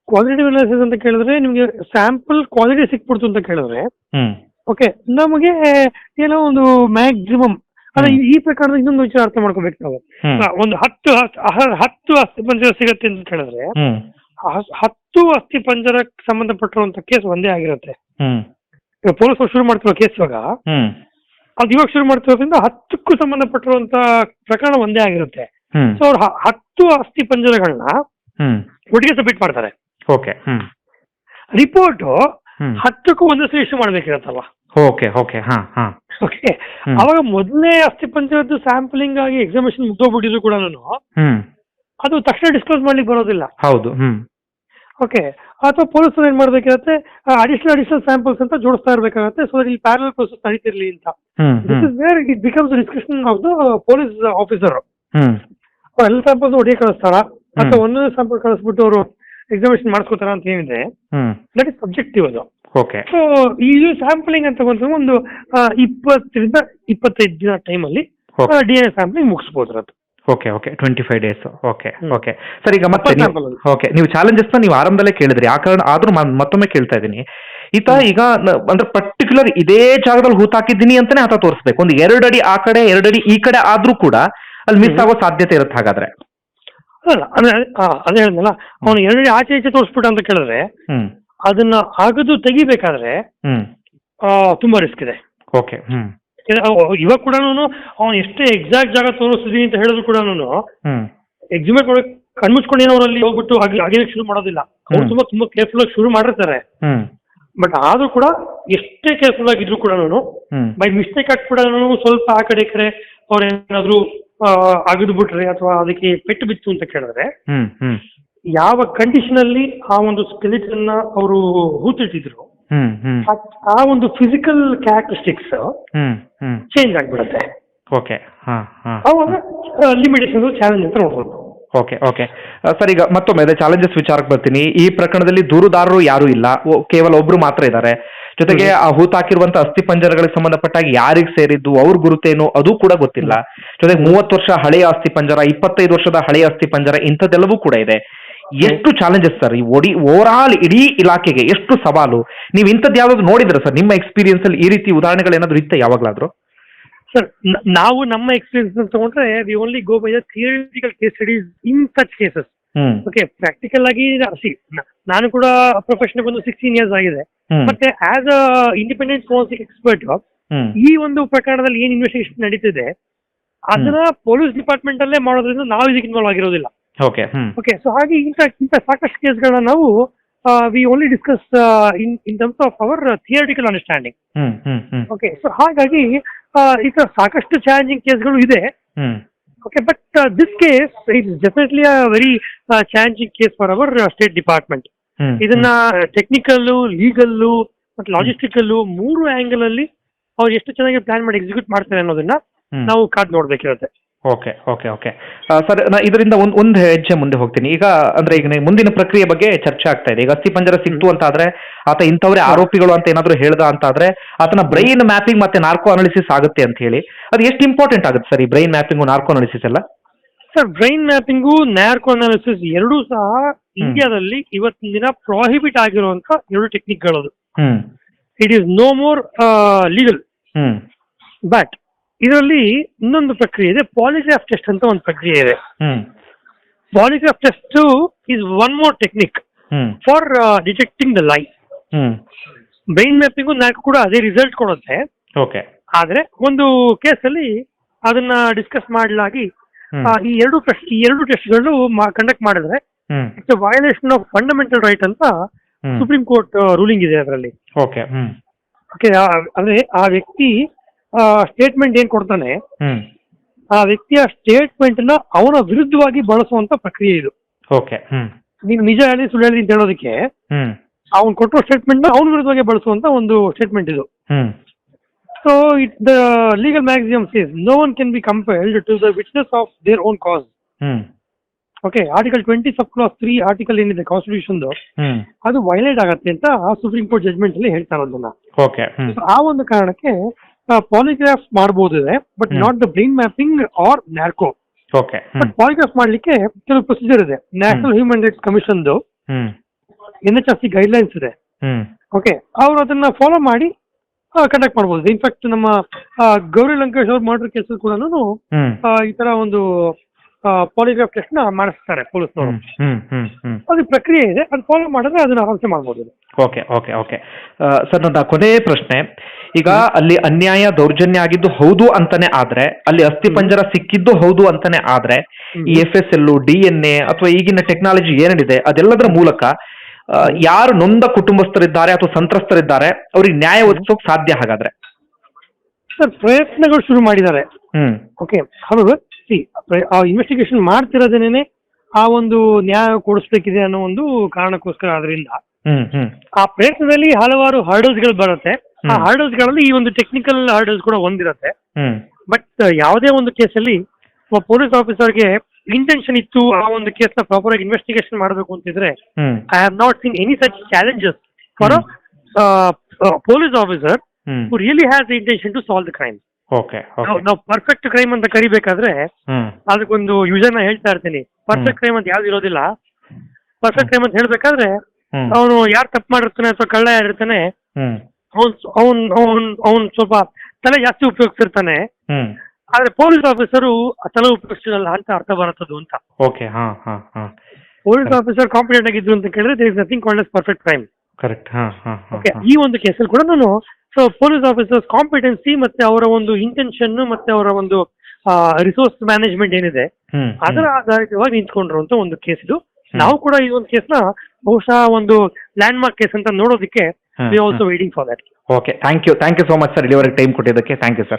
qualitative analysis ಅಂತ ಕೇಳಿದ್ರೆ ನಿಮಗೆ ಸ್ಯಾಂಪಲ್ ಕ್ವಾಲಿಟಿ ಸಿಕ್ಬಿಡ್ತು ಅಂತ ಕೇಳಿದ್ರೆ ಓಕೆ ನಮಗೆ ಏನೋ ಒಂದು ಮ್ಯಾಕ್ಸಿಮಮ್ ಹ್ಮ್. ಈ- ಪ್ರಕಾರದ ಇನ್ನೊಂದು ವಿಚಾರ ಅರ್ಥ ಮಾಡ್ಕೋಬೇಕು ನಾವು. ಒಂದು ಹತ್ತು ಹತ್ತು ಅಸ್ಥಿ ಪಂಜರ ಸಿಗತ್ತೆ ಅಂತ ಹೇಳಿದ್ರೆ ಹತ್ತು ಅಸ್ಥಿ ಪಂಜರಕ್ಕೆ ಸಂಬಂಧಪಟ್ಟಿರುವಂತ ಕೇಸ್ ಒಂದೇ ಆಗಿರುತ್ತೆ. ಪೊಲೀಸ್ ಈಗ ಪೊಲೀಸರು ಶುರು ಮಾಡ್ತಿರೋ ಕೇಸ್ ಇವಾಗ ಅದ್ ಇವಾಗ ಶುರು ಮಾಡ್ತಿರೋದ್ರಿಂದ ಹತ್ತಕ್ಕೂ ಸಂಬಂಧಪಟ್ಟಿರುವಂತ ಪ್ರಕರಣ ಒಂದೇ ಆಗಿರುತ್ತೆ. ಸೊ ಅವ್ರು ಹತ್ತು ಅಸ್ಥಿ ಪಂಜರಗಳನ್ನ ಒಟ್ಟಿಗೆ ಸಬ್ಮಿಟ್ ಮಾಡ್ತಾರೆ. ಓಕೆ. ರಿಪೋರ್ಟ್ ಹತ್ತಕ್ಕೂ ಒಂದೇ ಇಶ್ಯೂ ಮಾಡ್ಬೇಕಿರತ್ತಲ್ಲ ಓಕೆ ಓಕೆ ಹಾ ಹಾ. ಓಕೆ ಅವಾಗ ಮೊದಲನೇ ಅಸ್ಥಿ ಪಂಜರದ್ದು ಸ್ಯಾಂಪಲಿಂಗ್ ಆಗಿ ಎಕ್ಸಾಮಿನೇಷನ್ ಮುಗಿದೋಗ್ಬಿಟ್ಟಿದ್ರು ಕೂಡ ನಾನು ಅದು ತಕ್ಷಣ ಡಿಸ್ಕ್ಲೋಸ್ ಮಾಡ್ಲಿಕ್ಕೆ ಬರೋದಿಲ್ಲ. ಹೌದು ಹ್ಮ್. ಓಕೆ ಅಥವಾ ಪೊಲೀಸರು ಏನ್ ಮಾಡ್ಬೇಕಿರತ್ತೆ ಅಡಿಷನಲ್ ಅಡಿಷನಲ್ ಸ್ಯಾಂಪಲ್ಸ್ ಅಂತ ಜೋಡಿಸ್ತಾ ಇರ್ಬೇಕಾಗತ್ತೆ ಸೊ ಇಲ್ಲಿ ಪ್ಯಾರಲ್ ಪ್ರೊಸೆಸ್ ನಡೀತಿರ್ಲಿ ಅಂತ. This is where it becomes discussion of the police officer ಎಲ್ಲ ಸ್ಯಾಂಪಲ್ಸ್ ಒಡೆಯ ಕಳಿಸ್ತಾರ? ಅಥವಾ ಒಂದೊಂದು ಸ್ಯಾಂಪಲ್ ಕಳಿಸ್ಬಿಟ್ಟು ಅವರು ಎಕ್ಸಾಮಿನೇಷನ್ ಮಾಡಿಸ್ಕೋತಾರ ಅಂತ ಏನಿದೆ ದಟ್ ಇಸ್ ಸಬ್ಜೆಕ್ಟಿವ್ ಅದು. ಓಕೆ ಸೊ ಈ ಸ್ಯಾಂಪಲಿಂಗ್ ಅಂತ ಬಂದ್ರೆ ಒಂದು ಇಪ್ಪತ್ತರಿಂದ ಇಪ್ಪತ್ತೈದು ದಿನ ಟೈಮ್ ಅಲ್ಲಿ ಡಿ ಎನ್ ಎ ಸ್ಯಾಂಪಲಿಂಗ್ ಮುಗಿಸ್ಬೋದು ಅದು. Okay okay twenty five days okay okay sir ಈಗ ಮತ್ತೆ ಓಕೆ ನೀವು ಅಲ್ಲಿ. ಓಕೆ ನೀವು ಚಾಲೆಂಜಸ್ ನೀವು ಆರಂಭದಲ್ಲೇ ಕೇಳಿದ್ರಿ. ಆ ಕಾರಣ ಆದ್ರೂ ಮತ್ತೊಮ್ಮೆ ಕೇಳ್ತಾ ಇದ್ದೀನಿ. ಈತ ಈಗ ಅಂದ್ರೆ ಪರ್ಟಿಕ್ಯುಲರ್ ಇದೇ ಜಾಗದಲ್ಲಿ ಹೂತಾಕಿದ್ದೀನಿ ಅಂತಾನೆ ಆತ ತೋರಿಸ್ಬೇಕು. ಒಂದು ಎರಡು ಅಡಿ ಆ ಕಡೆ ಎರಡು ಅಡಿ ಈ ಕಡೆ ಆದ್ರೂ ಕೂಡ ಅಲ್ಲಿ ಮಿಸ್ ಆಗೋ ಸಾಧ್ಯತೆ ಇರುತ್ತೆ ಹಾಗಾದ್ರೆ. ಅಲ್ಲ ಅದೇ ಹೇಳಿದ್ನಲ್ಲ ಅವನು ಎರಡು ಆಚೆ ಈಚೆ ತೋರಿಸ್ಬಿಟ್ಟ ಅಂತ ಕೇಳಿದ್ರೆ ಹ್ಮ್. ಅದನ್ನ ಆಗದು ತೆಗಿಬೇಕಾದ್ರೆ ಹ್ಮ್. ಆ, ತುಂಬಾ ರಿಸ್ಕ್ ಇದೆ. Okay hmm. ಇವಾಗ ಕೂಡ ಅವನು ಎಷ್ಟೇ ಎಕ್ಸಾಕ್ಟ್ ಜಾಗ ತೋರಿಸ್ತಿದೀನಿ ಅಂತ ಹೇಳಿದ್ರು ಕೂಡ ಹ್ಮ್. ಎಕ್ಸಿಮೇಟ್ ಮಾಡಕ್ ಕಣ್ಮುಚ್ಕೊಂಡು ಏನೋ ಅಲ್ಲಿ ಹೋಗ್ಬಿಟ್ಟು ಹಾಗೆ ಶುರು ಮಾಡೋದಿಲ್ಲ. ಅವ್ರು ಹ್ಮ್. ತುಂಬಾ ತುಂಬಾ ಕೇರ್ಫುಲ್ ಆಗಿ ಶುರು ಮಾಡಿರ್ತಾರೆ. ಹ್ಮ್. ಬಟ್ ಆದ್ರೂ ಕೂಡ ಎಷ್ಟೇ ಕೇರ್ಫುಲ್ ಆಗಿದ್ರು ಕೂಡ ಬೈ ಮಿಸ್ಟೇಕ್ ಆಗಿ ಕೂಡ ಸ್ವಲ್ಪ ಆ ಕಡೆ ಈ ಕಡೆ ಅವ್ರೇನಾದ್ರೂ ಅಗದು ಬಿಟ್ರೆ ಅಥವಾ ಅದಕ್ಕೆ ಪೆಟ್ಟು ಬಿತ್ತು ಅಂತ ಕೇಳಿದ್ರೆ ಹ್ಮ್ ಹ್ಮ್. ಯಾವ ಕಂಡೀಷನ್ ಅಲ್ಲಿ ಆ ಒಂದು ಸ್ಕೆಲಿಟನ್ ಅವರು ಹೂತಿಟ್ಟಿದ್ರು ಹ್ಮ್ ಹ್ಮ್. ಆ- ಆ ಒಂದು physical characteristics hmm hmm. Change ಆಗ್ಬಿಡುತ್ತೆ. ಓಕೆ ಹಾ ಹಾಂ. ಅವಾಗ ಲಿಮಿಟೇಷನ್ ಚಾಲೆಂಜ್ ಅಂತ ನೋಡ್ಬೋದು. Okay okay. ಸರ್ ಈಗ ಮತ್ತೊಮ್ಮೆ ಅದೇ ಚಾಲೆಂಜಸ್ ವಿಚಾರಕ್ಕೆ ಬರ್ತೀನಿ. ಈ ಪ್ರಕರಣದಲ್ಲಿ ದೂರುದಾರರು ಯಾರು ಇಲ್ಲ. ಓ- ಕೇವಲ ಒಬ್ರು ಮಾತ್ರ ಇದ್ದಾರೆ. ಜೊತೆಗೆ ಆ ಹೂತಾಕಿರುವಂತ ಅಸ್ಥಿ ಪಂಜರಗಳಿಗೆ ಸಂಬಂಧಪಟ್ಟಾಗ ಯಾರಿಗೆ ಸೇರಿದ್ದು ಅವ್ರ ಗುರುತೇನು ಅದು ಕೂಡ ಗೊತ್ತಿಲ್ಲ. ಜೊತೆಗೆ ಮೂವತ್ತು ವರ್ಷ ಹಳೆಯ ಅಸ್ಥಿ ಪಂಜರ ಇಪ್ಪತ್ತೈದು ವರ್ಷದ ಹಳೆಯ ಅಸ್ಥಿ ಪಂಜರ ಇಂಥದ್ದೆಲ್ಲವೂ ಕೂಡ ಇದೆ. ಎಷ್ಟು ಚಾಲೆಂಜಸ್ ಸರ್ ಈ ಒಡಿ ಓವರ್ ಆಲ್ ಇಡೀ ಇಲಾಖೆಗೆ ಎಷ್ಟು ಸವಾಲು? ನೀವು ಇಂಥದ್ದು ಯಾವ್ದಾದ್ರು ನೋಡಿದ್ರೆ ಸರ್? ನಿಮ್ಮ ಎಕ್ಸ್ಪೀರಿಯನ್ಸ್ ಅಲ್ಲಿ ಈ ರೀತಿ ಉದಾಹರಣೆಗಳು ಏನಾದ್ರು ಇತ್ತ ಯಾವಾಗ್ಲಾದ್ರು? ಸರ್ ನಾವು ನಮ್ಮ ಎಕ್ಸ್ಪೀರಿಯನ್ಸ್ ತಗೊಂಡ್ರೆ we only go by the theoretical case studies in such cases okay practical ಆಗಿ ಸಿ ನಾನು ಕೂಡ ಪ್ರೊಫೆಷನ್ ಬಂದು ಸಿಕ್ಸ್ಟೀನ್ ಇಯರ್ಸ್ ಆಗಿದೆ. ಮತ್ತೆ as a independent forensic expert ಈ ಒಂದು ಪ್ರಕರಣದಲ್ಲಿ ಏನ್ ಇನ್ವೆಸ್ಟಿಗೇಷನ್ ನಡೀತಿದೆ ಅದನ್ನ ಪೊಲೀಸ್ ಡಿಪಾರ್ಟ್ಮೆಂಟ್ ಅಲ್ಲೇ ಮಾಡೋದ್ರಿಂದ ನಾವು ಇದಕ್ಕೆ ಇನ್ವಾಲ್ವ್ ಆಗಿರೋದಿಲ್ಲ. ಓಕೆ ಓಕೆ ಸೊ ಹಾಗೆ ಇಂಥ ಇಂಥ ಸಾಕಷ್ಟು ಕೇಸ್ಗಳನ್ನ ನಾವು we only discuss in in terms of our theoretical understanding okay so ಹಾಗಾಗಿ ಈ ತರ ಸಾಕಷ್ಟು ಚಾಲೆಂಜಿಂಗ್ ಕೇಸ್ಗಳು ಇದೆ. ಹ್ಮ್ okay but this case it is definitely a very challenging case for our state department hmm ಇದನ್ನ ಟೆಕ್ನಿಕಲ್ಲು ಲೀಗಲ್ಲು ಮತ್ತು logistical ಮೂರು angle ಅಲ್ಲಿ ಅವ್ರು ಎಷ್ಟು ಚೆನ್ನಾಗಿ ಪ್ಲಾನ್ ಮಾಡಿ ಎಕ್ಸಿಕ್ಯೂಟ್ ಮಾಡ್ತಾರೆ ಅನ್ನೋದನ್ನ ಹ್ಮ್. ನಾವು ಕಾದ್ ನೋಡ್ಬೇಕಿರುತ್ತೆ ಓಕೆ ಓಕೆ ಓಕೆ ಸರ್ ನಾ ಇದರಿಂದ ಒಂದು ಒಂದು ಹೆಜ್ಜೆ ಮುಂದೆ ಹೋಗ್ತೀನಿ. ಈಗ ಅಂದ್ರೆ ಈಗ ನೀವು ಮುಂದಿನ ಪ್ರಕ್ರಿಯೆ ಬಗ್ಗೆ ಚರ್ಚೆ ಆಗ್ತಾ ಇದೆ. ಈಗ ಅಸ್ಥಿ ಪಂಜರ ಸಿಕ್ತು ಅಂತ ಆದ್ರೆ ಆತ ಇಂಥವ್ರೆ ಆರೋಪಿಗಳು ಅಂತ ಏನಾದ್ರು ಹೇಳ್ದ ಅಂತ ಆದ್ರೆ ಆತನ ಬ್ರೈನ್ ಮ್ಯಾಪಿಂಗ್ ಮತ್ತೆ ನಾರ್ಕೋ ಅನಾಲಿಸಿಸ್ ಆಗುತ್ತೆ ಅಂತ ಹೇಳಿ. ಅದು ಎಷ್ಟು ಇಂಪಾರ್ಟೆಂಟ್ ಆಗುತ್ತೆ ಸರ್ ಈ ಬ್ರೈನ್ ಮ್ಯಾಪಿಂಗ್ ನಾರ್ಕೋ ಅನಾಲಿಸಿಸ್ ಎಲ್ಲ? Sir brain mapping narco analysis ಎರಡೂ ಸಹ ಇಂಡಿಯಾದಲ್ಲಿ ಇವತ್ತಿನ ದಿನ ಪ್ರಾಹಿಬಿಟ್ ಆಗಿರುವಂತ ಎರಡು ಟೆಕ್ನಿಕ್ಗಳದು it is no more legal hmm. But ಇದರಲ್ಲಿ ಇನ್ನೊಂದು ಪ್ರಕ್ರಿಯೆ ಇದೆ ಪಾಲಿಗ್ರಾಫ್ ಟೆಸ್ಟ್ ಅಂತ ಒಂದು ಪ್ರಕ್ರಿಯೆ ಇದೆ. Polygraph test is one more technique for detecting the lie brain mapping ನಾಲ್ಕು ಕೂಡ ಅದೇ ರಿಸಲ್ಟ್ ಕೊಡುತ್ತೆ. ಓಕೆ ಆದ್ರೆ ಒಂದು ಕೇಸಲ್ಲಿ ಅದನ್ನ ಡಿಸ್ಕಸ್ ಮಾಡಲಾಗಿ ಈ ಎರಡು ಟೆಸ್ಟ್ ಈ ಎರಡು ಟೆಸ್ಟ್ಗಳು ಕಂಡಕ್ಟ್ ಮಾಡಿದ್ರೆ it's violation of fundamental right ಅಂತ ಸುಪ್ರೀಂ ಕೋರ್ಟ್ ರೂಲಿಂಗ್ ಇದೆ ಅದರಲ್ಲಿ. ಓಕೆ ಓಕೆ ಅಂದ್ರೆ ಆ ವ್ಯಕ್ತಿ ಸ್ಟೇಟ್ಮೆಂಟ್ ಏನ್ ಕೊಡ್ತಾನೆ? ಆ ವ್ಯಕ್ತಿಯ ಸ್ಟೇಟ್ಮೆಂಟ್ನ ಅವನ ವಿರುದ್ಧವಾಗಿ ಬಳಸುವಂತ ಪ್ರಕ್ರಿಯೆ ಇದು. ಓಕೆ. ನೀನು ನಿಜ ಹೇಳಿ ಸುಳ್ಳು ಹೇಳಿ ಅಂತ ಹೇಳೋದಕ್ಕೆ ಅವನು ಕೊಟ್ಟಿರೋ ಸ್ಟೇಟ್ಮೆಂಟ್ನ ಅವನ ವಿರುದ್ಧವಾಗಿ ಬಳಸುವಂತ ಒಂದು ಸ್ಟೇಟ್ಮೆಂಟ್ ಇದು. So it the legal maximum says no one can be compared to the witness of their own cause okay article twenty sub clause three article ಏನಿದೆ ಕಾನ್ಸ್ಟಿಟ್ಯೂಷನ್ ಅದು ವೈಲೇಟ್ ಆಗತ್ತೆ ಅಂತ ಆ ಸುಪ್ರೀಂ ಕೋರ್ಟ್ ಜಜ್ಮೆಂಟ್ ಅಲ್ಲಿ ಹೇಳ್ತಾ ಇರೋದನ್ನ. ಆ ಒಂದು ಕಾರಣಕ್ಕೆ polygraph ಮಾಡಬಹುದಿದೆ but. Not the brain mapping or narco okay but polygraph ಮಾಡ್ಲಿಕ್ಕೆ ಕೆಲವು ಪ್ರೊಸೀಜರ್ ಇದೆ. National human rights commission N H R C guidelines ಇದೆ ಓಕೆ ಅವ್ರು ಅದನ್ನ ಫಾಲೋ ಮಾಡಿ ಕಂಡಕ್ಟ್ ಮಾಡಬಹುದು ಇನ್ಫ್ಯಾಕ್ಟ್ ನಮ್ಮ ಗೌರಿ ಲಂಕೇಶ್ ಅವ್ರು ಮಾಡಿರೋ ಕೇಸಲ್ಲಿ ಕೂಡ ಈ ತರ ಒಂದು ಪಾಲಿಗ್ರಾಫ್ ಟೆಸ್ಟ್ನ ಮಾಡಿಸ್ತಾರೆ ಪೊಲೀಸ್ನವರು. ಹ್ಮ್ ಹ್ಮ್ ಹ್ಮ್ ಹ್ಮ್. ಅದು ಪ್ರಕ್ರಿಯೆ ಇದೆ ಅದು ಫಾಲೋ ಮಾಡಿದ್ರೆ ಅದನ್ನ ಆರಾಮ್ಸೆ ಮಾಡ್ಬೋದು. Okay okay okay. ಸರ್ ನನ್ನ ಕೊನೆಯ ಪ್ರಶ್ನೆ. ಈಗ ಅಲ್ಲಿ ಅನ್ಯಾಯ ದೌರ್ಜನ್ಯ ಆಗಿದ್ದು ಹೌದು ಅಂತಾನೆ ಆದ್ರೆ ಅಲ್ಲಿ ಅಸ್ಥಿ ಪಂಜರ ಸಿಕ್ಕಿದ್ದು ಹೌದು ಅಂತಾನೆ ಆದ್ರೆ ಈ F S L D N A ಅಥವಾ ಈಗಿನ ಟೆಕ್ನಾಲಜಿ ಏನಿದೆ ಅದೆಲ್ಲದರ ಮೂಲಕ ಯಾರು ನೊಂದ ಕುಟುಂಬಸ್ಥರಿದ್ದಾರೆ ಅಥವಾ ಸಂತ್ರಸ್ತರಿದ್ದಾರೆ ಅವ್ರಿಗೆ ನ್ಯಾಯ ಒದಗಿಸೋಕ್ ಸಾಧ್ಯ ಹಾಗಾದ್ರೆ? ಸರ್ ಪ್ರಯತ್ನಗಳು ಶುರು ಮಾಡಿದ್ದಾರೆ. ಹ್ಮ್. ಓಕೆ ಹೌದು. ಸಿ ಆ ಇನ್ವೆಸ್ಟಿಗೇಷನ್ ಮಾಡ್ತಿರೋದೇನೆ ಆ ಒಂದು ನ್ಯಾಯ ಕೊಡಿಸ್ಬೇಕಿದೆ ಅನ್ನೋ ಒಂದು ಕಾರಣಕ್ಕೋಸ್ಕರ ಹ್ಮ್ ಆ ಪ್ರಯತ್ನದಲ್ಲಿ ಹಲವಾರು ಹರ್ಡಲ್ಸ್ಗಳು ಬರುತ್ತೆ. ಆ. ಹರ್ಡಲ್ಸ್ಗಳಲ್ಲಿ ಈ ಒಂದು ಟೆಕ್ನಿಕಲ್ ಹರ್ಡಲ್ಸ್ ಕೂಡ ಒಂದಿರುತ್ತೆ. ಬಟ್ ಯಾವುದೇ ಒಂದು ಕೇಸಲ್ಲಿ ಒಬ್ಬ ಪೊಲೀಸ್ ಆಫೀಸರ್ಗೆ ಇಂಟೆನ್ಷನ್ ಇತ್ತು ಆ ಒಂದು ಕೇಸ್ನ ಪ್ರಾಪರ್ ಆಗಿ ಇನ್ವೆಸ್ಟಿಗೇಷನ್ ಮಾಡಬೇಕು ಅಂತಿದ್ರೆ I have not seen any such challenges for police officer really has intention to solve the crime okay ನಾವು ಪರ್ಫೆಕ್ಟ್ ಕ್ರೈಮ್ ಅಂತ ಕರಿಬೇಕಾದ್ರೆ ಹ್ಮ್. ಅದಕ್ಕೊಂದು ಯೂಸರ್ನ ಹೇಳ್ತಾ ಇರ್ತೀನಿ. ಪರ್ಫೆಕ್ಟ್ ಕ್ರೈಮ್ ಅಂತ ಯಾವ್ದು ಇರೋದಿಲ್ಲ. ಪರ್ಫೆಕ್ಟ್ ಕ್ರೈಮ್ ಅಂತ ಹೇಳ್ಬೇಕಾದ್ರೆ ಹ್ಮ್. ಅವನು ಯಾರು ತಪ್ಪು ಮಾಡಿರ್ತಾನೆ ಅಥವಾ ಕಳ್ಳ ಯಾರಿರ್ತಾನೆ ಹ್ಮ್. ಅವ್ನ್ ಅವ್ನ್ ಅವ್ನ್ ಅವ್ನ್ ಸ್ವಲ್ಪ ತಲೆ ಜಾಸ್ತಿ ಉಪಯೋಗಿಸಿರ್ತಾನೆ ಹ್ಮ್. ಆದ್ರೆ ಪೊಲೀಸ್ ಆಫೀಸರು ತಲೆ ಉಪಯೋಗಿಸಿರಲ್ಲ ಅಂತ ಅರ್ಥ ಬರುತ್ತದು ಅಂತ. ಓಕೆ ಹಾ ಹಾ ಹಾ. ಪೊಲೀಸ್ ಆಫೀಸರ್ ಕಾಂಪಿಟೆಂಟ್ ಆಗಿದ್ರು ಅಂತ ಕೇಳಿದ್ರೆ there is nothing called perfect crime correct ಹಾ ಹಾ ಹಾ ಓಕೆ ಈ ಒಂದು ಕೇಸಲ್ಲಿ ಕೂಡ ನಾನು ಸೊ ಪೊಲೀಸ್ ಆಫೀಸರ್ಸ್ ಕಾಂಪಿಟೆನ್ಸಿ ಮತ್ತೆ ಅವರ ಒಂದು ಇಂಟೆನ್ಷನ್ ಮತ್ತೆ ಅವರ ಒಂದು ರಿಸೋರ್ಸ್ ಮ್ಯಾನೇಜ್ಮೆಂಟ್ ಏನಿದೆ ಅದರ ಆಧಾರಿತವಾಗಿ ನಿಂತ್ಕೊಂಡಿರುವಂತ ಒಂದು ಕೇಸ್ ಇದು. ನಾವು ಕೂಡ ಈ ಒಂದು ಕೇಸ್ನ ಬಹುಶಃ ಒಂದು ಲ್ಯಾಂಡ್ ಮಾರ್ಕ್ ಕೇಸ್ ಅಂತ ನೋಡೋದಕ್ಕೆ we. Also waiting for that okay thank you thank you so much sir ಇಲ್ಲಿವರೆಗೆ ಟೈಮ್ ಕೊಟ್ಟಿದ್ದಕ್ಕೆ. Thank you sir